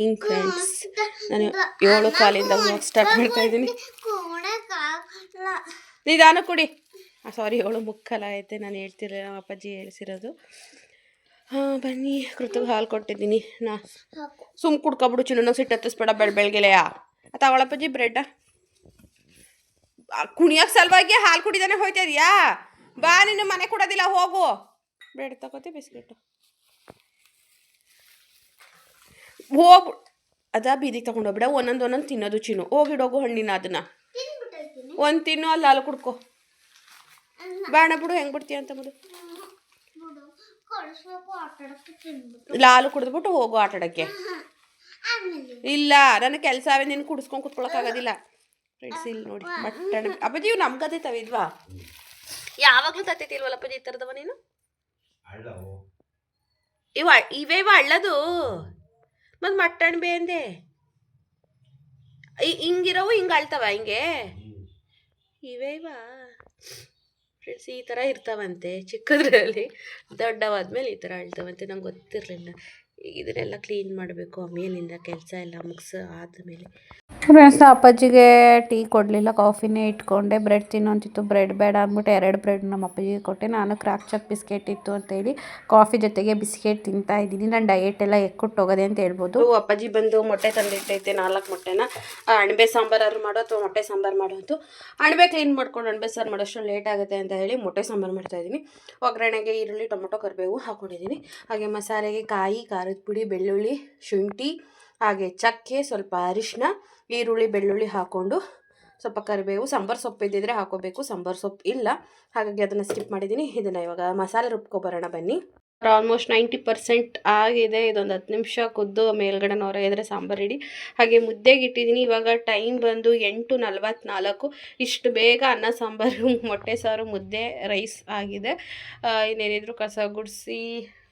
ಹಿಂಗ್ ಫ್ರೆಂಡ್ಸ್ ನಾನು ಏಳು ಕಾಲಿಂದ ಸ್ಟಾರ್ಟ್ ಮಾಡ್ತಾ ಇದ್ದೀನಿ. ನಿಧಾನ ಕೊಡಿ. ಸಾರಿ ಏಳು ಮುಕ್ಕಲ ಐತೆ ನಾನು ನಮ್ಮ ಅಪ್ಪಾಜಿ ಹೇಳ್ಸಿರೋದು. ಹಾಂ, ಬನ್ನಿ. ಕೃತಕ ಹಾಲು ಕೊಟ್ಟಿದ್ದೀನಿ. ನಾ ಸುಮ್ ಕುಡ್ಕೊಬಿಡು ಚಿನ್ನ ಸಿಟ್ಟು ಹತ್ತಿಸ್ಬೇಡ ಬೆಳ ಬೆಳಗ್ಗೆಲೆಯಾ ತಗೊಳಪ್ಪಾಜಿ ಬ್ರೆಡ್ ಕುಣಿಯೋಕೆ ಸಲುವಾಗಿ ಹಾಲು ಕುಡಿದಾನೆ ಹೋಯ್ತಾ ಇದೆಯಾ? ಬಾ, ನೀನು ಮನೆ ಕೊಡೋದಿಲ್ಲ, ಹೋಗು. ಬ್ರೆಡ್ ತಗೋತಿ, ಬಿಸ್ಕೆಟು. ಹೋಗು ಅದ ಬೀದಿಗೆ ತಗೊಂಡೋಗ್ಬಿಡ ಒಂದೊಂದು ಒಂದೊಂದು ತಿನ್ನೋದು ಚಿನ್ನು ಹೋಗಿಡೋಗು ಹಣ್ಣಿನ ಅದನ್ನ. ಒಂದು ತಿನ್ನು ಅಲ್ಲಿ ಹಾಲು ಕುಡ್ಕೊ. ಬಾಣ ಬಿಡು ಹೆಂಗೆ ಬಿಡ್ತೀಯ ಅಂತ ಬಿಡು. ಲಾಲು ಕುಡಿದ್ಬಿಟ್ಟು ಹೋಗು ಆಟ ಆಡೋಕ್ಕೆ. ಇಲ್ಲ ನನ್ನ ಕೆಲಸ ಅವೇ ನೀನು ಕುಡಿಸ್ಕೊಂಡು ಕುತ್ಕೊಳಕ್ಕಾಗೋದಿಲ್ಲ ಫ್ರೆಂಡ್ಸ್ ಇಲ್ಲಿ ನೋಡಿ ಬಟ್ಟಣ ಅಪ್ಪಾಜಿ ಇವು ನಮ್ಗದೇ ತವಿದ್ವಾ ಯಾವಾಗಲೂ ತತ್ತಿಲ್ವಲ್ಲ ಅಪ್ಪಾಜಿ ಈ ಥರದವ ನೀನು? ಇವ ಇವೇ ಇವ ಹಳ್ಳದು ಮತ್ತು ಮಟ್ಟಣ್ಣ ಬೇ ಅಂದೆ. ಹಿಂಗಿರವು, ಹಿಂಗೆ ಅಳ್ತಾವ ಹಿಂಗೆ? ಇವೇ ಇವಾ. ಫ್ರೆಂಡ್ಸ್ ಈ ಥರ ಇರ್ತಾವಂತೆ ಚಿಕ್ಕದ್ರಲ್ಲಿ. ದೊಡ್ಡವಾದ್ಮೇಲೆ ಈ ಥರ ಅಳ್ತಾವಂತೆ, ನಂಗೆ ಗೊತ್ತಿರಲಿಲ್ಲ. ಇದನ್ನೆಲ್ಲ ಕ್ಲೀನ್ ಮಾಡಬೇಕು ಆಮೇಲಿಂದ ಕೆಲಸ ಎಲ್ಲ ಮುಗಿಸ ಆದಮೇಲೆ. ಫ್ರೆಂಡ್ಸ್ ಅಪ್ಪಾಜಿಗೆ ಟೀ ಕೊಡಲಿಲ್ಲ ಕಾಫಿನೇ ಇಟ್ಕೊಂಡೆ. ಬ್ರೆಡ್ ತಿನ್ನು ಅಂತಿತ್ತು ಬ್ರೆಡ್ ಬೇಡ ಅಂದ್ಬಿಟ್ಟು ಎರಡು ಬ್ರೆಡ್ ನಮ್ಮ ಅಪ್ಪಾಜಿಗೆ ಕೊಟ್ಟೆ. ನಾನು ಕ್ರಾಕ್ ಚಕ್ ಬಿಸ್ಕೆಟ್ ಇತ್ತು ಅಂತೇಳಿ ಕಾಫಿ ಜೊತೆಗೆ ಬಿಸ್ಕೆಟ್ ತಿಂತಾ ಇದ್ದೀನಿ. ನಾನು ಡಯೆಟ್ ಎಲ್ಲ ಎಕ್ಕೊಟ್ಟು ಹೋಗೋದೆ ಅಂತ ಹೇಳ್ಬೋದು. ಅಪ್ಪಾಜಿ ಬಂದು ಮೊಟ್ಟೆ ತಂದಿಟ್ಟೈತೆ ನಾಲ್ಕು ಮೊಟ್ಟೆನ? ಅಣಬೆ ಸಾಂಬಾರು ಮಾಡೋ ಅಥವಾ ಮೊಟ್ಟೆ ಸಾಂಬಾರು ಮಾಡೋದು ಅಣಬೆ ಕ್ಲೀನ್ ಮಾಡ್ಕೊಂಡು ಅಣಬೆ ಸಾರು ಮಾಡೋಷ್ಟು ಲೇಟ್ ಆಗುತ್ತೆ ಅಂತ ಹೇಳಿ ಮೊಟ್ಟೆ ಸಾಂಬಾರು ಮಾಡ್ತಾ ಇದ್ದೀನಿ. ಒಗ್ಗರಣೆಗೆ ಈರುಳ್ಳಿ ಟೊಮೊಟೊ ಕರಿಬೇವು ಹಾಕೊಂಡಿದ್ದೀನಿ. ಹಾಗೆ ಮಸಾಲೆಗೆ ಕಾಯಿ ಖಾರದ ಪುಡಿ ಬೆಳ್ಳುಳ್ಳಿ, ಶುಂಠಿ, ಹಾಗೆ ಚಕ್ಕೆ, ಸ್ವಲ್ಪ ಅರಿಶಿನ ಈರುಳ್ಳಿ, ಬೆಳ್ಳುಳ್ಳಿ ಹಾಕ್ಕೊಂಡು ಸ್ವಲ್ಪ ಕರಿಬೇವು, ಸಾಂಬಾರು ಸೊಪ್ಪು ಇದ್ದಿದ್ರೆ ಹಾಕೋಬೇಕು. ಸಾಂಬಾರು ಸೊಪ್ಪು ಇಲ್ಲ. ಹಾಗಾಗಿ ಅದನ್ನು ಸ್ಕಿಪ್ ಮಾಡಿದ್ದೀನಿ ಇದನ್ನು ಇವಾಗ ಮಸಾಲೆ ರುಬ್ಕೊಬರೋಣ ಬನ್ನಿ. ಆಲ್ಮೋಸ್ಟ್ ನೈಂಟಿ ಪರ್ಸೆಂಟ್ ಆಗಿದೆ. ಇದೊಂದು ಹತ್ತು ನಿಮಿಷ ಕುದ್ದು ಮೇಲ್ಗಡೆ ಇದ್ರೆ ಸಾಂಬಾರು ರೆಡಿ ಹಾಗೆ ಮುದ್ದೆಗೆ ಇಟ್ಟಿದ್ದೀನಿ ಇವಾಗ ಟೈಮ್ ಬಂದು ಎಂಟು ನಲ್ವತ್ನಾಲ್ಕು. ಇಷ್ಟು ಬೇಗ ಅನ್ನ, ಸಾಂಬಾರು, ಮೊಟ್ಟೆ, ಸಾರು, ಮುದ್ದೆ, ರೈಸ್ ಆಗಿದೆ. ಇನ್ನೇನಿದ್ರು ಕಸ ಗುಡಿಸಿ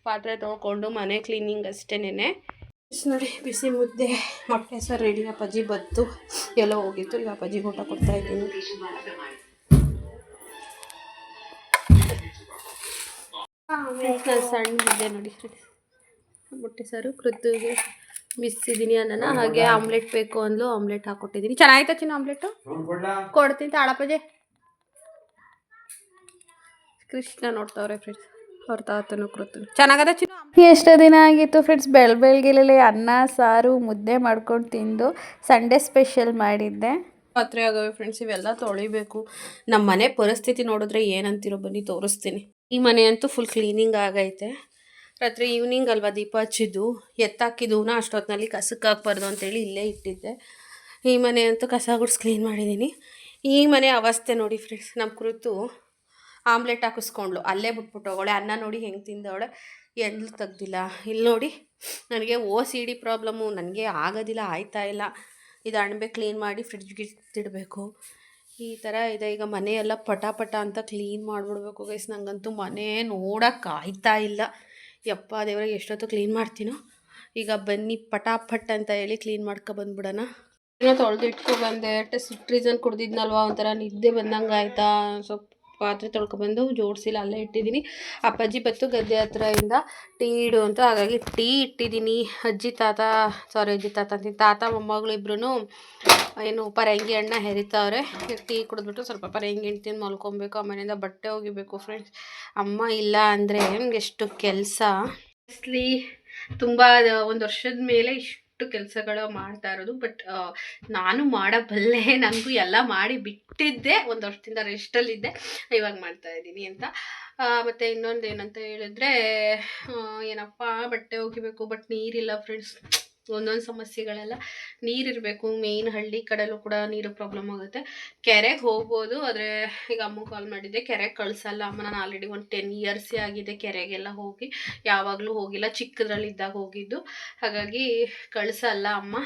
ಪಾತ್ರೆ ತೊಳ್ಕೊಂಡು ಮನೆ ಕ್ಲೀನಿಂಗ್ ಅಷ್ಟೇನೆ ನೋಡಿ ಬಿಸಿ ಮುದ್ದೆ ಮೊಟ್ಟೆ ಸರ್ ರೆಡಿ ಅಪ್ಪಾಜಿ ಬತ್ತು. ಎಲ್ಲ ಹೋಗಿತ್ತು ಈಗ ಅಪ್ಪಾಜಿಗೆ ಊಟ ಕೊಡ್ತಾ ಇದ್ದೀನಿ. ನಾನು ಸಣ್ಣ ಮುದ್ದೆ ನೋಡಿ ಮೊಟ್ಟೆ ಸಾರು ಕೃತಿಗೆ ಬಿಸಿದ್ದೀನಿ ಅನ್ನನ ಹಾಗೆ ಆಮ್ಲೆಟ್ ಬೇಕು ಅಂದ್ಲು ಆಮ್ಲೆಟ್ ಹಾಕ್ಕೊಟ್ಟಿದ್ದೀನಿ ಚೆನ್ನಾಗಿತ್ತು ಚಿನ್ನ ಆಮ್ಲೆಟು? ಕೊಡ್ತೀನಿ ತಾಳಪ್ಪಜೆ. ಕೃಷ್ಣ ನೋಡ್ತಾವ್ರೆ ಫ್ರೆಂಡ್ಸ್. ಅವ್ರ ತಾತನು ಕೃತನು ಚೆನ್ನಾಗದ ಚಿನ್ನ? ಎಷ್ಟು ದಿನ ಆಗಿತ್ತು ಫ್ರೆಂಡ್ಸ್ ಬೆಳ್ ಬೆಳಗ್ಗೆಲೇ ಅನ್ನ ಸಾರು ಮುದ್ದೆ ಮಾಡ್ಕೊಂಡು ತಿಂದು ಸಂಡೇ ಸ್ಪೆಷಲ್ ಮಾಡಿದ್ದೆ. ಪಾತ್ರೆ ಆಗವೆ ಫ್ರೆಂಡ್ಸ್ ಇವೆಲ್ಲ ತೊಳಿಬೇಕು. ನಮ್ಮ ಮನೆ ಪರಿಸ್ಥಿತಿ ನೋಡಿದ್ರೆ ಏನಂತಿರೋ ಬನ್ನಿ ತೋರಿಸ್ತೀನಿ. ಈ ಮನೆ ಅಂತೂ ಫುಲ್ ಕ್ಲೀನಿಂಗ್ ಆಗೈತೆ. ರಾತ್ರಿ ಈವ್ನಿಂಗ್ ಅಲ್ವಾ ದೀಪ ಹಚ್ಚಿದ್ದು? ಎತ್ತಾಕಿದ್ದೂನ ಅಷ್ಟೊತ್ತಿನಲ್ಲಿ ಕಸಕ್ಕೆ ಹಾಕ್ಬಾರ್ದು ಅಂತೇಳಿ ಇಲ್ಲೇ ಇಟ್ಟಿದ್ದೆ. ಈ ಮನೆ ಅಂತೂ ಕಸ ಗುಡ್ಸ್ ಕ್ಲೀನ್ ಮಾಡಿದ್ದೀನಿ. ಈ ಮನೆ ಅವಸ್ಥೆ ನೋಡಿ ಫ್ರೆಂಡ್ಸ್ ನಮ್ಮ ಕುರಿತು ಆಮ್ಲೆಟ್ ಹಾಕಿಸ್ಕೊಂಡ್ಳು. ಅಲ್ಲೇ ಬಿಟ್ಬಿಟ್ಟು ಹೋಗೋಳೆ ಅನ್ನ ನೋಡಿ ಹೆಂಗೆ ತಿಂದವಳೆ ಎಲ್ಲಿ ತೆಗ್ದಿಲ್ಲ. ಇಲ್ಲಿ ನೋಡಿ, ನನಗೆ ಓ ಸಿ ಡಿ ಪ್ರಾಬ್ಲಮ್ಮು ನನಗೆ ಆಗೋದಿಲ್ಲ, ಆಯ್ತಾ ಇಲ್ಲ. ಇದು ಅಣಬೆ ಕ್ಲೀನ್ ಮಾಡಿ ಫ್ರಿಡ್ಜ್ಗೆ ಗಿಡ್ತಿಡಬೇಕು ಈ ಥರ ಇದೆ. ಈಗ ಮನೆಯೆಲ್ಲ ಪಟ ಪಟ ಅಂತ ಕ್ಲೀನ್ ಮಾಡಿಬಿಡ್ಬೇಕು ಗೈಸ್. ನನಗಂತೂ ಮನೆ ನೋಡೋಕೆ ಆಯ್ತಾ ಇಲ್ಲ. ಯಪ್ಪ ದೇವ್ರಿಗೆ ಎಷ್ಟೊತ್ತು ಕ್ಲೀನ್ ಮಾಡ್ತೀನೋ. ಈಗ ಬನ್ನಿ, ಪಟಾಪಟ್ ಅಂತ ಹೇಳಿ ಕ್ಲೀನ್ ಮಾಡ್ಕೊ ಬಂದ್ಬಿಡೋಣ. ಏನೋ ತೊಳೆದಿಟ್ಕೊ ಬಂದೆ. ಬಂದೆ ಸಿಟ್ರೀಸನ್ ಕುಡ್ದಿದ್ನಲ್ವಾ? ಒಂಥರ ನಿದ್ದೆ ಬಂದಂಗೆ ಆಯ್ತಾ ಸ್ವಲ್ಪ ಪಾತ್ರೆ ತೊಳ್ಕೊಬಂದು ಜೋಡಿಸಿಲ್ಲ ಅಲ್ಲೇ ಇಟ್ಟಿದ್ದೀನಿ. ಅಪ್ಪಾಜಿ ಬತ್ತು ಗದ್ದೆ ಹತ್ರದಿಂದ ಟೀ ಇಡು ಅಂತ. ಹಾಗಾಗಿ ಟೀ ಇಟ್ಟಿದ್ದೀನಿ. ಅಜ್ಜಿ, ತಾತ ಸಾರಿ ಅಜ್ಜಿ, ತಾತ ಅಂತೀನಿ. ತಾತ, ಮೊಮ್ಮಗಳು ಇಬ್ರು ಏನು ಪರಂಗಿ ಹಣ್ಣ ಹೆರಿತಾವ್ರೆ. ಟೀ ಕುಡಿದ್ಬಿಟ್ಟು ಸ್ವಲ್ಪ ಪರಂಗಿ ಹಣ್ಣು ತಿಂದು ಮಲ್ಕೊಬೇಕು. ಆಮೇಲಿಂದ ಬಟ್ಟೆ ಒಗಿಬೇಕು ಫ್ರೆಂಡ್ಸ್ ಅಮ್ಮ ಇಲ್ಲ ಅಂದರೆ ಎಷ್ಟು ಕೆಲಸ? ತುಂಬ ಒಂದು ವರ್ಷದ ಮೇಲೆ ಇಷ್ಟು ಕೆಲಸಗಳು ಮಾಡ್ತಾ ಇರೋದು, ಬಟ್ ನಾನು ಮಾಡಬಲ್ಲೆ ನನಗೂ ಎಲ್ಲ ಮಾಡಿ ಬಿಟ್ಟಿದ್ದೆ, ಒಂದು ವರ್ಷದಿಂದ ರೆಸ್ಟಲ್ಲಿದ್ದೆ ಇವಾಗ ಮಾಡ್ತಾ ಇದ್ದೀನಿ ಅಂತ. ಮತ್ತು ಇನ್ನೊಂದು ಏನಂತ ಹೇಳಿದ್ರೆ ಏನಪ್ಪ ಬಟ್ಟೆ ಒಗಿಬೇಕು, ಬಟ್ ನೀರಿಲ್ಲ ಫ್ರೆಂಡ್ಸ್ ಒಂದೊಂದು ಸಮಸ್ಯೆಗಳೆಲ್ಲ ನೀರಿರಬೇಕು ಮೇಯ್ನ್ ಹಳ್ಳಿ ಕಡೆಯಲ್ಲೂ ಕೂಡ ನೀರು ಪ್ರಾಬ್ಲಮ್ ಆಗುತ್ತೆ. ಕೆರೆಗೆ ಹೋಗ್ಬೋದು, ಆದರೆ ಈಗ ಅಮ್ಮ ಕಾಲ್ ಮಾಡಿದ್ದೆ, ಕೆರೆಗೆ ಕಳಿಸಲ್ಲ. ಅಮ್ಮ ನಾನು ಆಲ್ರೆಡಿ ಒಂದು ಟೆನ್ ಇಯರ್ಸೇ ಆಗಿದೆ ಕೆರೆಗೆಲ್ಲ ಹೋಗಿ. ಯಾವಾಗಲೂ ಹೋಗಿಲ್ಲ ಚಿಕ್ಕದ್ರಲ್ಲಿ ಇದ್ದಾಗ ಹೋಗಿದ್ದು. ಹಾಗಾಗಿ ಕಳಿಸಲ್ಲ ಅಮ್ಮ.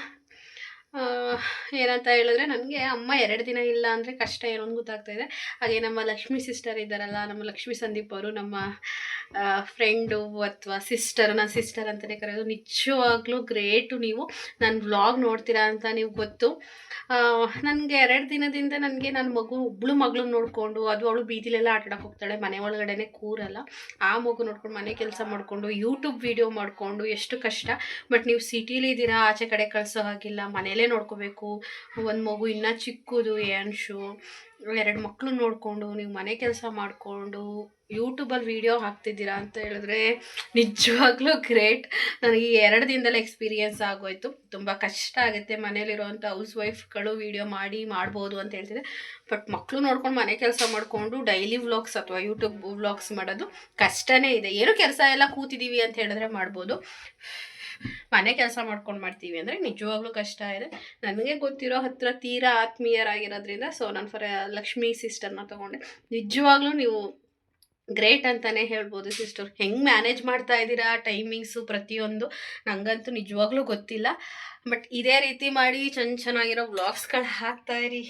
ಏನಂತ ಹೇಳಿದ್ರೆ ನನಗೆ ಅಮ್ಮ ಎರಡು ದಿನ ಇಲ್ಲ ಅಂದರೆ ಕಷ್ಟ ಏನೋ ಗೊತ್ತಾಗ್ತಾ ಇದೆ. ಹಾಗೆ ನಮ್ಮ ಲಕ್ಷ್ಮಿ ಸಿಸ್ಟರ್ ಇದ್ದಾರಲ್ಲ, ನಮ್ಮ ಲಕ್ಷ್ಮಿ ಸಂದೀಪ್ ಅವರು, ನಮ್ಮ ಫ್ರೆಂಡು ಅಥವಾ ಸಿಸ್ಟರ್ ನನ್ನ ಸಿಸ್ಟರ್ ಅಂತಲೇ ಕರೆಯೋದು ನಿಜವಾಗ್ಲೂ ಗ್ರೇಟು ನೀವು. ನನ್ನ ವ್ಲಾಗ್ ನೋಡ್ತೀರಾ ಅಂತ ನೀವು ಗೊತ್ತು. ನನಗೆ ಎರಡು ದಿನದಿಂದ ನನಗೆ ನನ್ನ ಮಗು ಒಬ್ಳು ಮಗಳು ನೋಡಿಕೊಂಡು, ಅದು ಅವಳು ಬೀದಿಲೆಲ್ಲ ಆಟಾಡಕ್ಕೆ ಹೋಗ್ತಾಳೆ, ಮನೆ ಒಳಗಡೆನೆ ಕೂರಲ್ಲ. ಆ ಮಗು ನೋಡ್ಕೊಂಡು ಮನೆ ಕೆಲಸ ಮಾಡಿಕೊಂಡು ಯೂಟ್ಯೂಬ್ ವೀಡಿಯೋ ಮಾಡಿಕೊಂಡು ಎಷ್ಟು ಕಷ್ಟ. ಬಟ್ ನೀವು ಸಿಟೀಲಿ ಇದ್ದೀರಾ, ಆಚೆ ಕಡೆ ಕಳಿಸೋ ಹಾಗಿಲ್ಲ, ಮನೇಲೇ ನೋಡ್ಕೋಬೇಕು. ಒಂದು ಮಗು ಇನ್ನೂ ಚಿಕ್ಕದು ಏನ್ಶು ಎರಡು ಮಕ್ಕಳು ನೋಡಿಕೊಂಡು, ನೀವು ಮನೆ ಕೆಲಸ ಮಾಡಿಕೊಂಡು ಯೂಟ್ಯೂಬಲ್ಲಿ ವೀಡಿಯೋ ಹಾಕ್ತಿದ್ದೀರಾ ಅಂತ ಹೇಳಿದ್ರೆ ನಿಜವಾಗ್ಲೂ ಗ್ರೇಟ್. ನನಗೆ ಎರಡು ದಿನದಲ್ಲೇ ಎಕ್ಸ್ಪೀರಿಯೆನ್ಸ್ ಆಗೋಯ್ತು. ತುಂಬ ಕಷ್ಟ ಆಗುತ್ತೆ ಮನೇಲಿರುವಂಥ ಹೌಸ್ ವೈಫ್ಗಳು ವೀಡಿಯೋ ಮಾಡಿ ಮಾಡ್ಬೋದು ಅಂತ ಹೇಳ್ತಿದ್ದೆ ಬಟ್ ಮಕ್ಕಳು ನೋಡ್ಕೊಂಡು ಮನೆ ಕೆಲಸ ಮಾಡಿಕೊಂಡು ಡೈಲಿ ವ್ಲಾಗ್ಸ್ ಅಥವಾ ಯೂಟ್ಯೂಬ್ ವ್ಲಾಗ್ಸ್ ಮಾಡೋದು ಕಷ್ಟನೇ ಇದೆ. ಏನು ಕೆಲಸ ಎಲ್ಲ ಕೂತಿದ್ದೀವಿ ಅಂತ ಹೇಳಿದ್ರೆ ಮಾಡ್ಬೋದು. ಮನೆ ಕೆಲಸ ಮಾಡ್ಕೊಂಡು ಮಾಡ್ತೀವಿ ಅಂದರೆ ನಿಜವಾಗ್ಲೂ ಕಷ್ಟ ಇದೆ. ನನಗೆ ಗೊತ್ತಿರೋ ಹತ್ರ ತೀರಾ ಆತ್ಮೀಯರಾಗಿರೋದ್ರಿಂದ ಸೊ ನಾನು ಫಾರ್ ಲಕ್ಷ್ಮೀ ಸಿಸ್ಟರ್ನ ತೊಗೊಂಡೆ. ನಿಜವಾಗ್ಲೂ ನೀವು ಗ್ರೇಟ್ ಅಂತಲೇ ಹೇಳ್ಬೋದು ಸಿಸ್ಟರ್ ಹೆಂಗೆ ಮ್ಯಾನೇಜ್ ಮಾಡ್ತಾ ಇದ್ದೀರಾ ಟೈಮಿಂಗ್ಸು ಪ್ರತಿಯೊಂದು ನನಗಂತೂ ನಿಜವಾಗ್ಲೂ ಗೊತ್ತಿಲ್ಲ. ಬಟ್ ಇದೇ ರೀತಿ ಮಾಡಿ ಚೆನ್ನ ಚೆನ್ನಾಗಿರೋ ವ್ಲಾಗ್ಸ್ಗಳು ಹಾಕ್ತಾ ಇರಿ.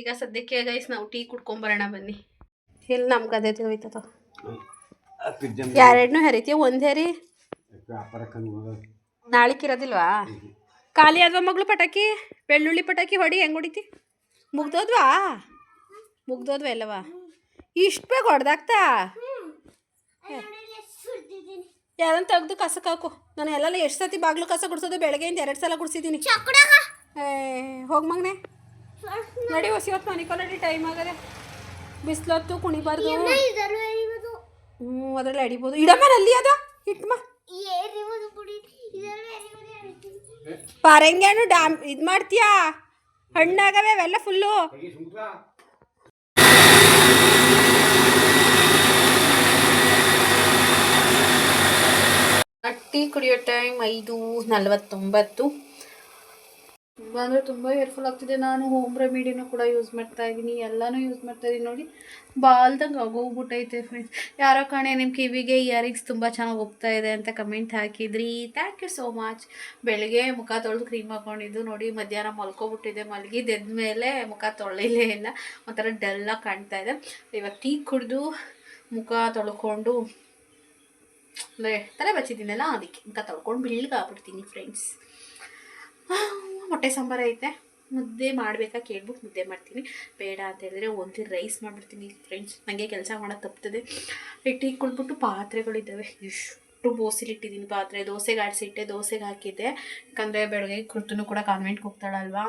ಈಗ ಸದ್ಯಕ್ಕೆ ಗೈಸ್ ನಾವು ಟೀ ಕುಡ್ಕೊಂಬರೋಣ ಬನ್ನಿ. ಎಲ್ಲಿ ನಮ್ಗೆ ಅದೇ ಹೋಯ್ತದ ಎರಡನ್ನೂ ಒಂದೇ ಒಂದು ಹೇರಿ ನಾಳಿಕಿರೋದಿಲ್ವಾ? ಖಾಲಿ ಆದ್ವಾ ಮಗಳು ಪಟಾಕಿ? ಬೆಳ್ಳುಳ್ಳಿ ಪಟಾಕಿ ಹೊಡಿ ಹೆಂಗೆ ಹೊಡಿತಿ? ಮುಗ್ದೋದ್ವಾ? ಮುಗ್ದೋದ್ವಾ ಎಲ್ಲವಾ? ಇಷ್ಟು ಬೇಗ ಹೊಡೆದಾಗ್ತಾ? ಯಾರನ್ನ ತೆಗ್ದು ಕಸಕ್ಕೆ ಹಾಕು ನಾನು ಎಲ್ಲ ಎಷ್ಟು ಸತಿ ಬಾಗ್ಲು ಕಸ ಗುಡ್ಸೋದು ಬೆಳಗ್ಗೆಯಿಂದ ಎರಡು ಸಲ ಗುಡ್ಸಿದ್ದೀನಿ. ಏ ಹೋಗಿ ಮಗನೆ. ನಡಿ ಹೊಸಿ ಹೊತ್ತು ಮನೆ ನಡಿ ಟೈಮ್ ಆಗದೆ. ಬಿಸಿಲೊತ್ತು ಕುಣಿಬಾರ್ದು. ಹ್ಞೂ ಅದ್ರಲ್ಲಿ ಅಡಿಬೋದು. ಇಡಮ್ಮ ನಲ್ಲಿ ಅದ? ಇಟ್ಮ. ಪಾರಂಗ್ಯಾನು ಡ್ಯಾಮ್ ಇದು ಮಾಡ್ತೀಯಾ? ಹಣ್ಣಾಗವೆ ಅವೆಲ್ಲ ಫುಲ್ಲು ಟೀ ಕುಡಿಯೋ ಟೈಮ್ ಐದು ನಲವತ್ತೊಂಬತ್ತು. ತುಂಬ ಅಂದರೆ ತುಂಬ ಹೇರ್ಫುಲ್ ಆಗ್ತಿದೆ. ನಾನು ಹೋಮ್ ರೆಮಿಡಿನೂ ಕೂಡ ಯೂಸ್ ಮಾಡ್ತಾ ಇದ್ದೀನಿ. ಎಲ್ಲನೂ ಯೂಸ್ ಮಾಡ್ತಾ ಇದ್ದೀನಿ ನೋಡಿ. ಬಾಲ್ದಂಗೆ ಆಗೋಗ್ಬಿಟ್ಟೈತೆ ಫ್ರೆಂಡ್ಸ್ ಯಾರೋ ಕಾಣೆ ನಿಮ್ಮ ಕಿವಿಗೆ ಇಯರಿಂಗ್ಸ್ ತುಂಬ ಚೆನ್ನಾಗಿ ಹೋಗ್ತಾ ಇದೆ ಅಂತ ಕಮೆಂಟ್ ಹಾಕಿದ್ರಿ. ಥ್ಯಾಂಕ್ ಯು ಸೋ ಮಚ್ ಬೆಳಗ್ಗೆ ಮುಖ ತೊಳೆದು ಕ್ರೀಮ್ ಹಾಕೊಂಡಿದ್ದು ನೋಡಿ, ಮಧ್ಯಾಹ್ನ ಮಲ್ಕೊಬಿಟ್ಟಿದೆ. ಮಲಗಿದ್ದೆದ್ದ ಮೇಲೆ ಮುಖ ತೊಳಿಲೇ ಇಲ್ಲ. ಒಂಥರ ಡಲ್ಲಾಗಿ ಕಾಣ್ತಾ ಇದೆ. ಇವಾಗ ಟೀ ಕುಡಿದು ಮುಖ ತೊಳ್ಕೊಂಡು, ಅಂದರೆ ತಲೆ ಬಚ್ಚಿದ್ದೀನಲ್ಲ, ಅದಕ್ಕೆ ಮುಖ ತೊಳ್ಕೊಂಡು ಆಗ್ಬಿಡ್ತೀನಿ ಫ್ರೆಂಡ್ಸ್ ಮೊಟ್ಟೆ ಸಾಂಬಾರು ಐತೆ. ಮುದ್ದೆ ಮಾಡಬೇಕಾ ಕೇಳ್ಬಿಟ್ಟು ಮುದ್ದೆ ಮಾಡ್ತೀನಿ. ಬೇಡ ಅಂತ ಹೇಳಿದ್ರೆ ಒಂದು ರೈಸ್ ಮಾಡಿಬಿಡ್ತೀನಿ ಫ್ರೆಂಡ್ಸ್ ನನಗೆ ಕೆಲಸ ಮಾಡೋದು ತಪ್ತದೆ. ಇಟ್ಟು ಕುಳ್ಬಿಟ್ಟು ಪಾತ್ರೆಗಳಿದ್ದಾವೆ ಇಷ್ಟು ಬೋಸಿಲಿಟ್ಟಿದ್ದೀನಿ ಪಾತ್ರೆ. ದೋಸೆಗೆ ಆಡಿಸಿಟ್ಟೆ, ದೋಸೆಗೆ ಹಾಕಿದ್ದೆ. ಯಾಕಂದರೆ ಬೆಳಗ್ಗೆ ಕೃತನು ಕೂಡ ಕಾನ್ವೆಂಟ್ಗೆ ಹೋಗ್ತಾಳಲ್ವಾ?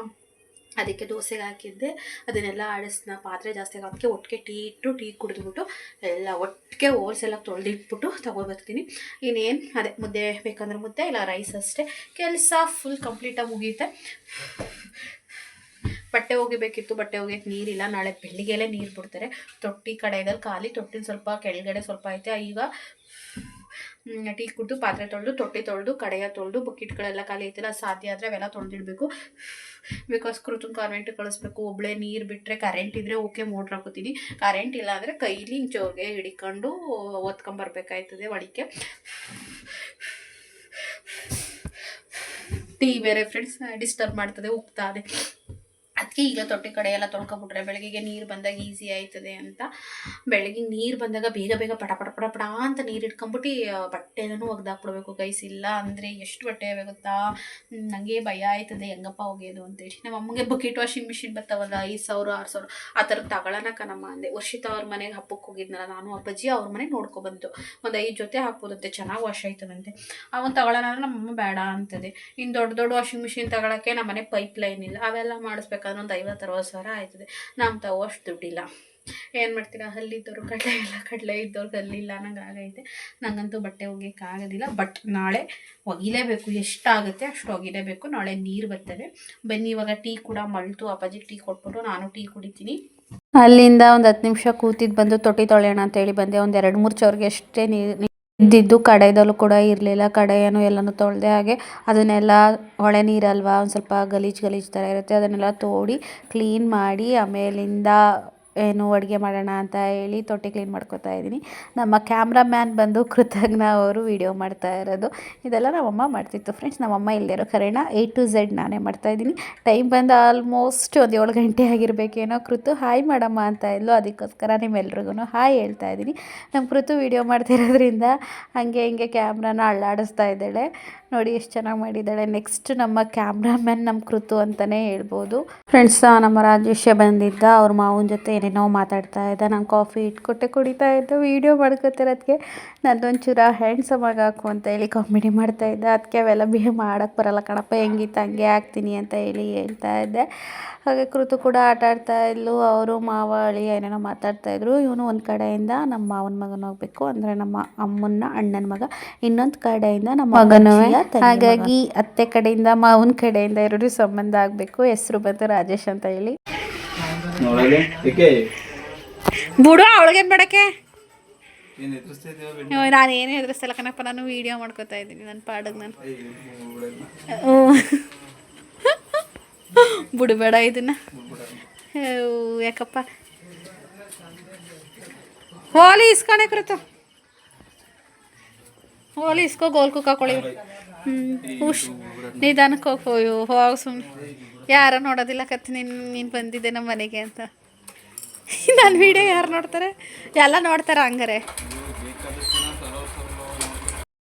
ಅದಕ್ಕೆ ದೋಸೆಗೆ ಹಾಕಿದ್ದೆ. ಅದನ್ನೆಲ್ಲ ಆಡಿಸ್ನ ಪಾತ್ರೆ ಜಾಸ್ತಿ ಹಾಕಿ ಒಟ್ಟಿಗೆ ಟೀ ಇಟ್ಟು ಟೀ ಕುಡಿದ್ಬಿಟ್ಟು ಎಲ್ಲ ಒಟ್ಟಿಗೆ ಓಲ್ಸೆಲ್ಲ ತೊಳೆದಿಟ್ಬಿಟ್ಟು ತೊಗೊಬರ್ತೀನಿ. ಇನ್ನೇನು, ಅದೇ ಮುದ್ದೆ ಬೇಕಂದ್ರೆ ಮುದ್ದೆ, ಇಲ್ಲ ರೈಸ್ ಅಷ್ಟೇ. ಕೆಲಸ ಫುಲ್ ಕಂಪ್ಲೀಟಾಗಿ ಮುಗಿಯುತ್ತೆ ಬಟ್ಟೆ ಒಗಿಬೇಕಿತ್ತು, ಬಟ್ಟೆ ಒಗೆಯಕ್ಕೆ ನೀರಿಲ್ಲ. ನಾಳೆ ಬೆಳಿಗ್ಗೆಲೆ ನೀರು ಬಿಡ್ತಾರೆ. ತೊಟ್ಟಿ ಕಡೆಯಲ್ಲಿ ಖಾಲಿ, ತೊಟ್ಟಿನ ಸ್ವಲ್ಪ ಕೆಳಗಡೆ ಸ್ವಲ್ಪ ಐತೆ. ಈಗ ಟೀ ಕುಡಿದು, ಪಾತ್ರೆ ತೊಳೆದು, ತೊಟ್ಟಿ ತೊಳೆದು, ಕಡೆಯ ತೊಳೆದು, ಬಕೆಟ್ಗಳೆಲ್ಲ ಖಾಲಿ ಐತಿಲ್ಲ ಸಾಧ್ಯ ಆದರೆ ಅವೆಲ್ಲ ತೊಳೆದಿಡಬೇಕು. ಬಿಕಾಸ್ ಕೃತನ್ ಕರೆಂಟ್ ಕಳಿಸ್ಬೇಕು. ಒಬ್ಬಳೇ ನೀರು ಬಿಟ್ಟರೆ ಕರೆಂಟ್ ಇದ್ದರೆ ಓಕೆ ಮೋಟ್ರ್ ಹಾಕೋತೀನಿ ಕರೆಂಟ್ ಇಲ್ಲ ಅಂದರೆ ಕೈಲಿ ಜೋಗೆ ಹಿಡ್ಕೊಂಡು ಒತ್ಕೊಂಬರ್ಬೇಕಾಯ್ತದೆ ಒಡಿಕೆ ಟೀ ಬೇರೆ ಫ್ರೆಂಡ್ಸ್ ಡಿಸ್ಟರ್ಬ್ ಮಾಡ್ತದೆ ಉಗ್ತಾದೆ ಅದಕ್ಕೆ ಈಗ ತೊಟ್ಟಿ ಕಡೆ ಎಲ್ಲ ತೊಳ್ಕೊಬಿಟ್ರೆ ಬೆಳಗ್ಗೆಗೆ ನೀರು ಬಂದಾಗ ಈಸಿ ಆಯ್ತದೆ ಅಂತ. ಬೆಳಗ್ಗೆ ನೀರು ಬಂದಾಗ ಬೇಗ ಬೇಗ ಪಟ ಪಟ ಪಟ ಪಟ ಅಂತ ನೀರು ಇಟ್ಕೊಂಬಿಟ್ಟು ಬಟ್ಟೆ ಎಲ್ಲನೂ ಒಗ್ದಾಕ್ಬಿಡ್ಬೇಕು ಗೈಸ್ ಇಲ್ಲ ಅಂದರೆ ಎಷ್ಟು ಬಟ್ಟೆ ಆಗುತ್ತಾ? ಗೊತ್ತಾ ನನಗೆ ಭಯ ಆಯ್ತದೆ. ಹೆಂಗಪ್ಪ ಒಗೆಯೋದು ಅಂತೇಳಿ ನಮ್ಮ ಅಮ್ಮಗೆ ಬಕೆಟ್ ವಾಷಿಂಗ್ ಮಿಷಿನ್ ಬರ್ತಾವಲ್ಲ, ಐದು ಸಾವಿರ, ಆರು ಸಾವಿರ. ಆ ಥರ ತಗೊಳ್ಳೋಣ ನಮ್ಮ ಅಂದೆ ವರ್ಷಿತ ಅವ್ರ ಮನೆಗೆ ಹಬ್ಬಕ್ಕೆ ಹೋಗಿದ್ನಲ್ಲ, ನಾನು ಅಪ್ಪಾಜಿ ಅವ್ರ ಮನೆ ನೋಡ್ಕೊಬಂತು ಒಂದು ಐದು ಜೊತೆ ಹಾಕ್ಬೋದಂತೆ, ಚೆನ್ನಾಗಿ ವಾಶ್ ಆಯ್ತದಂತೆ. ಅವನು ತಗೊಳ್ಳೋಣ ನಮ್ಮ ಅಮ್ಮ ಬೇಡ ಅಂತದೆ. ಇನ್ನು ದೊಡ್ಡ ದೊಡ್ಡ ವಾಷಿಂಗ್ ಮಿಷಿನ್ ತಗೊಳಕ್ಕೆ ನಮ್ಮ ಮನೆ ಪೈಪ್ ಲೈನ್ ಇಲ್ಲ. ಅವೆಲ್ಲ ಮಾಡಿಸ್ಬೇಕಾದ್ರೆ ಒಂದು ಐವತ್ತು ಅರವತ್ತು ಸಾವಿರ ಆಯ್ತದೆ. ನಮ್ಮ ತಗೋ ಅಷ್ಟು ದುಡ್ಡಿಲ್ಲ. ಏನು ಮಾಡ್ತೀರಾ? ಹಲ್ಲಿದ್ದವರು, ಕಡಲೆ ಇಲ್ಲ, ಕಡಲೆ ಇದ್ದವ್ರಿಗೆ ಹಲ್ಲಿಲ್ಲ, ನಂಗೆ ಆಗೈತೆ. ನನಗಂತೂ ಬಟ್ಟೆ ಒಗ್ಯಕ್ಕೆ ಆಗೋದಿಲ್ಲ, ಬಟ್ ನಾಳೆ ಒಗಿಲೇಬೇಕು. ಎಷ್ಟಾಗುತ್ತೆ ಅಷ್ಟು ಒಗಿಲೇಬೇಕು. ನಾಳೆ ನೀರು ಬರ್ತದೆ. ಬನ್ನಿ, ಇವಾಗ ಟೀ ಕೂಡ ಮಳ್ತು ಅಪ್ಪಾಜಿ ಟೀ ಕೊಟ್ಬಿಟ್ಟು ನಾನು ಟೀ ಕುಡಿತೀನಿ. ಅಲ್ಲಿಂದ ಒಂದು ಹತ್ತು ನಿಮಿಷ ಕೂತಿದ್ದು ಬಂದು ತೊಟ್ಟಿ ತೊಳೆಯೋಣ ಅಂತೇಳಿ ಬಂದೆ. ಒಂದು ಎರಡು ಮೂರು ಚೌರ್ಗೆ ಅಷ್ಟೇ ನೀರು ಇದ್ದಿದ್ದು ಕಡೆದಲ್ಲೂ ಕೂಡ ಇರಲಿಲ್ಲ. ಕಡೆಯನ್ನು ಎಲ್ಲಾನು ತೊಳೆದೆ ಹಾಗೆ ಅದನ್ನೆಲ್ಲ ಹೊಳೆ ನೀರಲ್ವಾ ಒಂದು ಸ್ವಲ್ಪ ಗಲೀಜು ಗಲೀಜು ಥರ ಇರುತ್ತೆ. ಅದನ್ನೆಲ್ಲ ತೋಡಿ ಕ್ಲೀನ್ ಮಾಡಿ ಆಮೇಲಿಂದ ಏನು ಅಡುಗೆ ಮಾಡೋಣ ಅಂತ ಹೇಳಿ ತೊಟ್ಟೆ ಕ್ಲೀನ್ ಮಾಡ್ಕೋತಾ ಇದ್ದೀನಿ. ನಮ್ಮ ಕ್ಯಾಮ್ರಾಮ್ಯಾನ್ ಬಂದು ಕೃತಜ್ಞ ಅವರು ವಿಡಿಯೋ ಮಾಡ್ತಾ ಇರೋದು. ಇದೆಲ್ಲ ನಮ್ಮಮ್ಮ ಮಾಡ್ತಿತ್ತು ಫ್ರೆಂಡ್ಸ್ ನಮ್ಮಮ್ಮ ಇಲ್ಲದಿರೋ ಕರೆಣ ಎ ಟು ಝೆಡ್ ನಾನೇ ಮಾಡ್ತಾ ಇದ್ದೀನಿ. ಟೈಮ್ ಬಂದು ಆಲ್ಮೋಸ್ಟ್ ಒಂದು ಏಳು ಗಂಟೆ ಆಗಿರಬೇಕೇನೋ ಕೃತು. ಹಾಯ್ ಮಾಡಮ್ಮ ಅಂತ ಇದ್ಲು. ಅದಕ್ಕೋಸ್ಕರ ನಿಮ್ಮೆಲ್ರಿಗೂ ಹಾಯ್ ಹೇಳ್ತಾ ಇದ್ದೀನಿ. ನಮ್ಮ ಕೃತು ವಿಡಿಯೋ ಮಾಡ್ತಿರೋದ್ರಿಂದ ಹಾಗೆ ಹಿಂಗೆ ಕ್ಯಾಮ್ರಾನ ಅಳ್ಳಾಡಿಸ್ತಾ ಇದ್ದಾಳೆ. ನೋಡಿ ಎಷ್ಟು ಚೆನ್ನಾಗಿ ಮಾಡಿದ್ದಾಳೆ. ನೆಕ್ಸ್ಟ್ ನಮ್ಮ ಕ್ಯಾಮ್ರಾಮ್ಯಾನ್ ನಮ್ಮ ಕೃತು ಅಂತಲೇ ಹೇಳ್ಬೋದು. ಫ್ರೆಂಡ್ಸ್ ನಮ್ಮ ರಾಜೇಶ ಬಂದಿದ್ದ. ಅವ್ರ ಮಾವನ ಜೊತೆ ಏನೇನೋ ಮಾತಾಡ್ತಾ ಇದ್ದ ನಾನು ಕಾಫಿ ಇಟ್ಕೊಟ್ಟೆ ಕುಡಿತಾ ಇದ್ದೆ ವೀಡಿಯೋ ಮಾಡ್ಕೊತಿರೋದಕ್ಕೆ ನಂದೊಂಚೂರ ಹ್ಯಾಂಡ್ಸಮ್ ಆಗಿ ಹಾಕು ಅಂತ ಹೇಳಿ ಕಾಮಿಡಿ ಮಾಡ್ತಾ ಇದ್ದೆ. ಅದಕ್ಕೆ ಅವೆಲ್ಲ ಬಿಹೇವ್ ಮಾಡೋಕ್ಕೆ ಬರಲ್ಲ ಕಣಪ್ಪ ಹೆಂಗಿತ್ತು ಹಂಗೆ ಹಾಕ್ತೀನಿ ಅಂತ ಹೇಳಿ ಹೇಳ್ತಾ ಇದ್ದೆ. ಹಾಗೆ ಕೃತು ಕೂಡ ಆಟ ಆಡ್ತಾ ಇದ್ಲು ಅವರು ಮಾವ ಅಳಿ ಏನೇನೋ ಮಾತಾಡ್ತಾ ಇದ್ರು. ಇವನು ಒಂದು ಕಡೆಯಿಂದ ನಮ್ಮ ಮಾವನ ಮಗನ ಹೋಗ್ಬೇಕು ಅಂದರೆ ನಮ್ಮ ಅಮ್ಮನ ಅಣ್ಣನ ಮಗ. ಇನ್ನೊಂದು ಕಡೆಯಿಂದ ನಮ್ಮ ಮಗನ ಹಾಗಾಗಿ ಅತ್ತೆ ಕಡೆಯಿಂದ ಮಾವನ ಕಡೆಯಿಂದ ಎರಡು ಸಂಬಂಧ ಆಗಬೇಕು ಹೆಸರು ಬಂತು ರಾಜೇಶ್ ಅಂತ ಹೇಳಿ. ಬಿಡು ಅವಳಿಗೆ ಬೇಡಕ್ಕೆ ಏನು ಎದುರಿಸ್ತಾ ಇದೀವ ನಾನು ಏನು ಹೆದರ್ಸಲ್ಲ ಕಣಪ್ಪ ನಾನು ವಿಡಿಯೋ ಮಾಡ್ಕೊತಾ ಇದ್ದೀನಿ ನನ್ನ ಪಾಡಿಗೆ ನಾನು ಬಿಡಬೇಡ ಇದನ್ನ ಹ್ಞೂ, ಯಾಕಪ್ಪ ಹೋಲಿ ಇಸ್ಕೊಣೆ ಕೃತು ಹೋಲಿ ಇಸ್ಕೋ ಗೋಲ್ ಕುಕ್ ಹಾಕೊಳ್ಳಿ ಹ್ಞೂ ಹುಷ್ ನಿಧಾನಕ್ಕೆ ಹೋಗಿ ಹೋಗಿ ಸುಮ್ಮನೆ ಯಾರೋ ನೋಡೋದಿಲ್ಲ ಕತ್ತಿ, ನೀನು ನೀನು ಬಂದಿದ್ದೆ ನಮ್ಮ ಮನೆಗೆ ಅಂತ. ನನ್ನ ವಿಡಿಯೋ ಯಾರು ನೋಡ್ತಾರೆ? ಎಲ್ಲ ನೋಡ್ತಾರೆ ಹಂಗಾರೆ.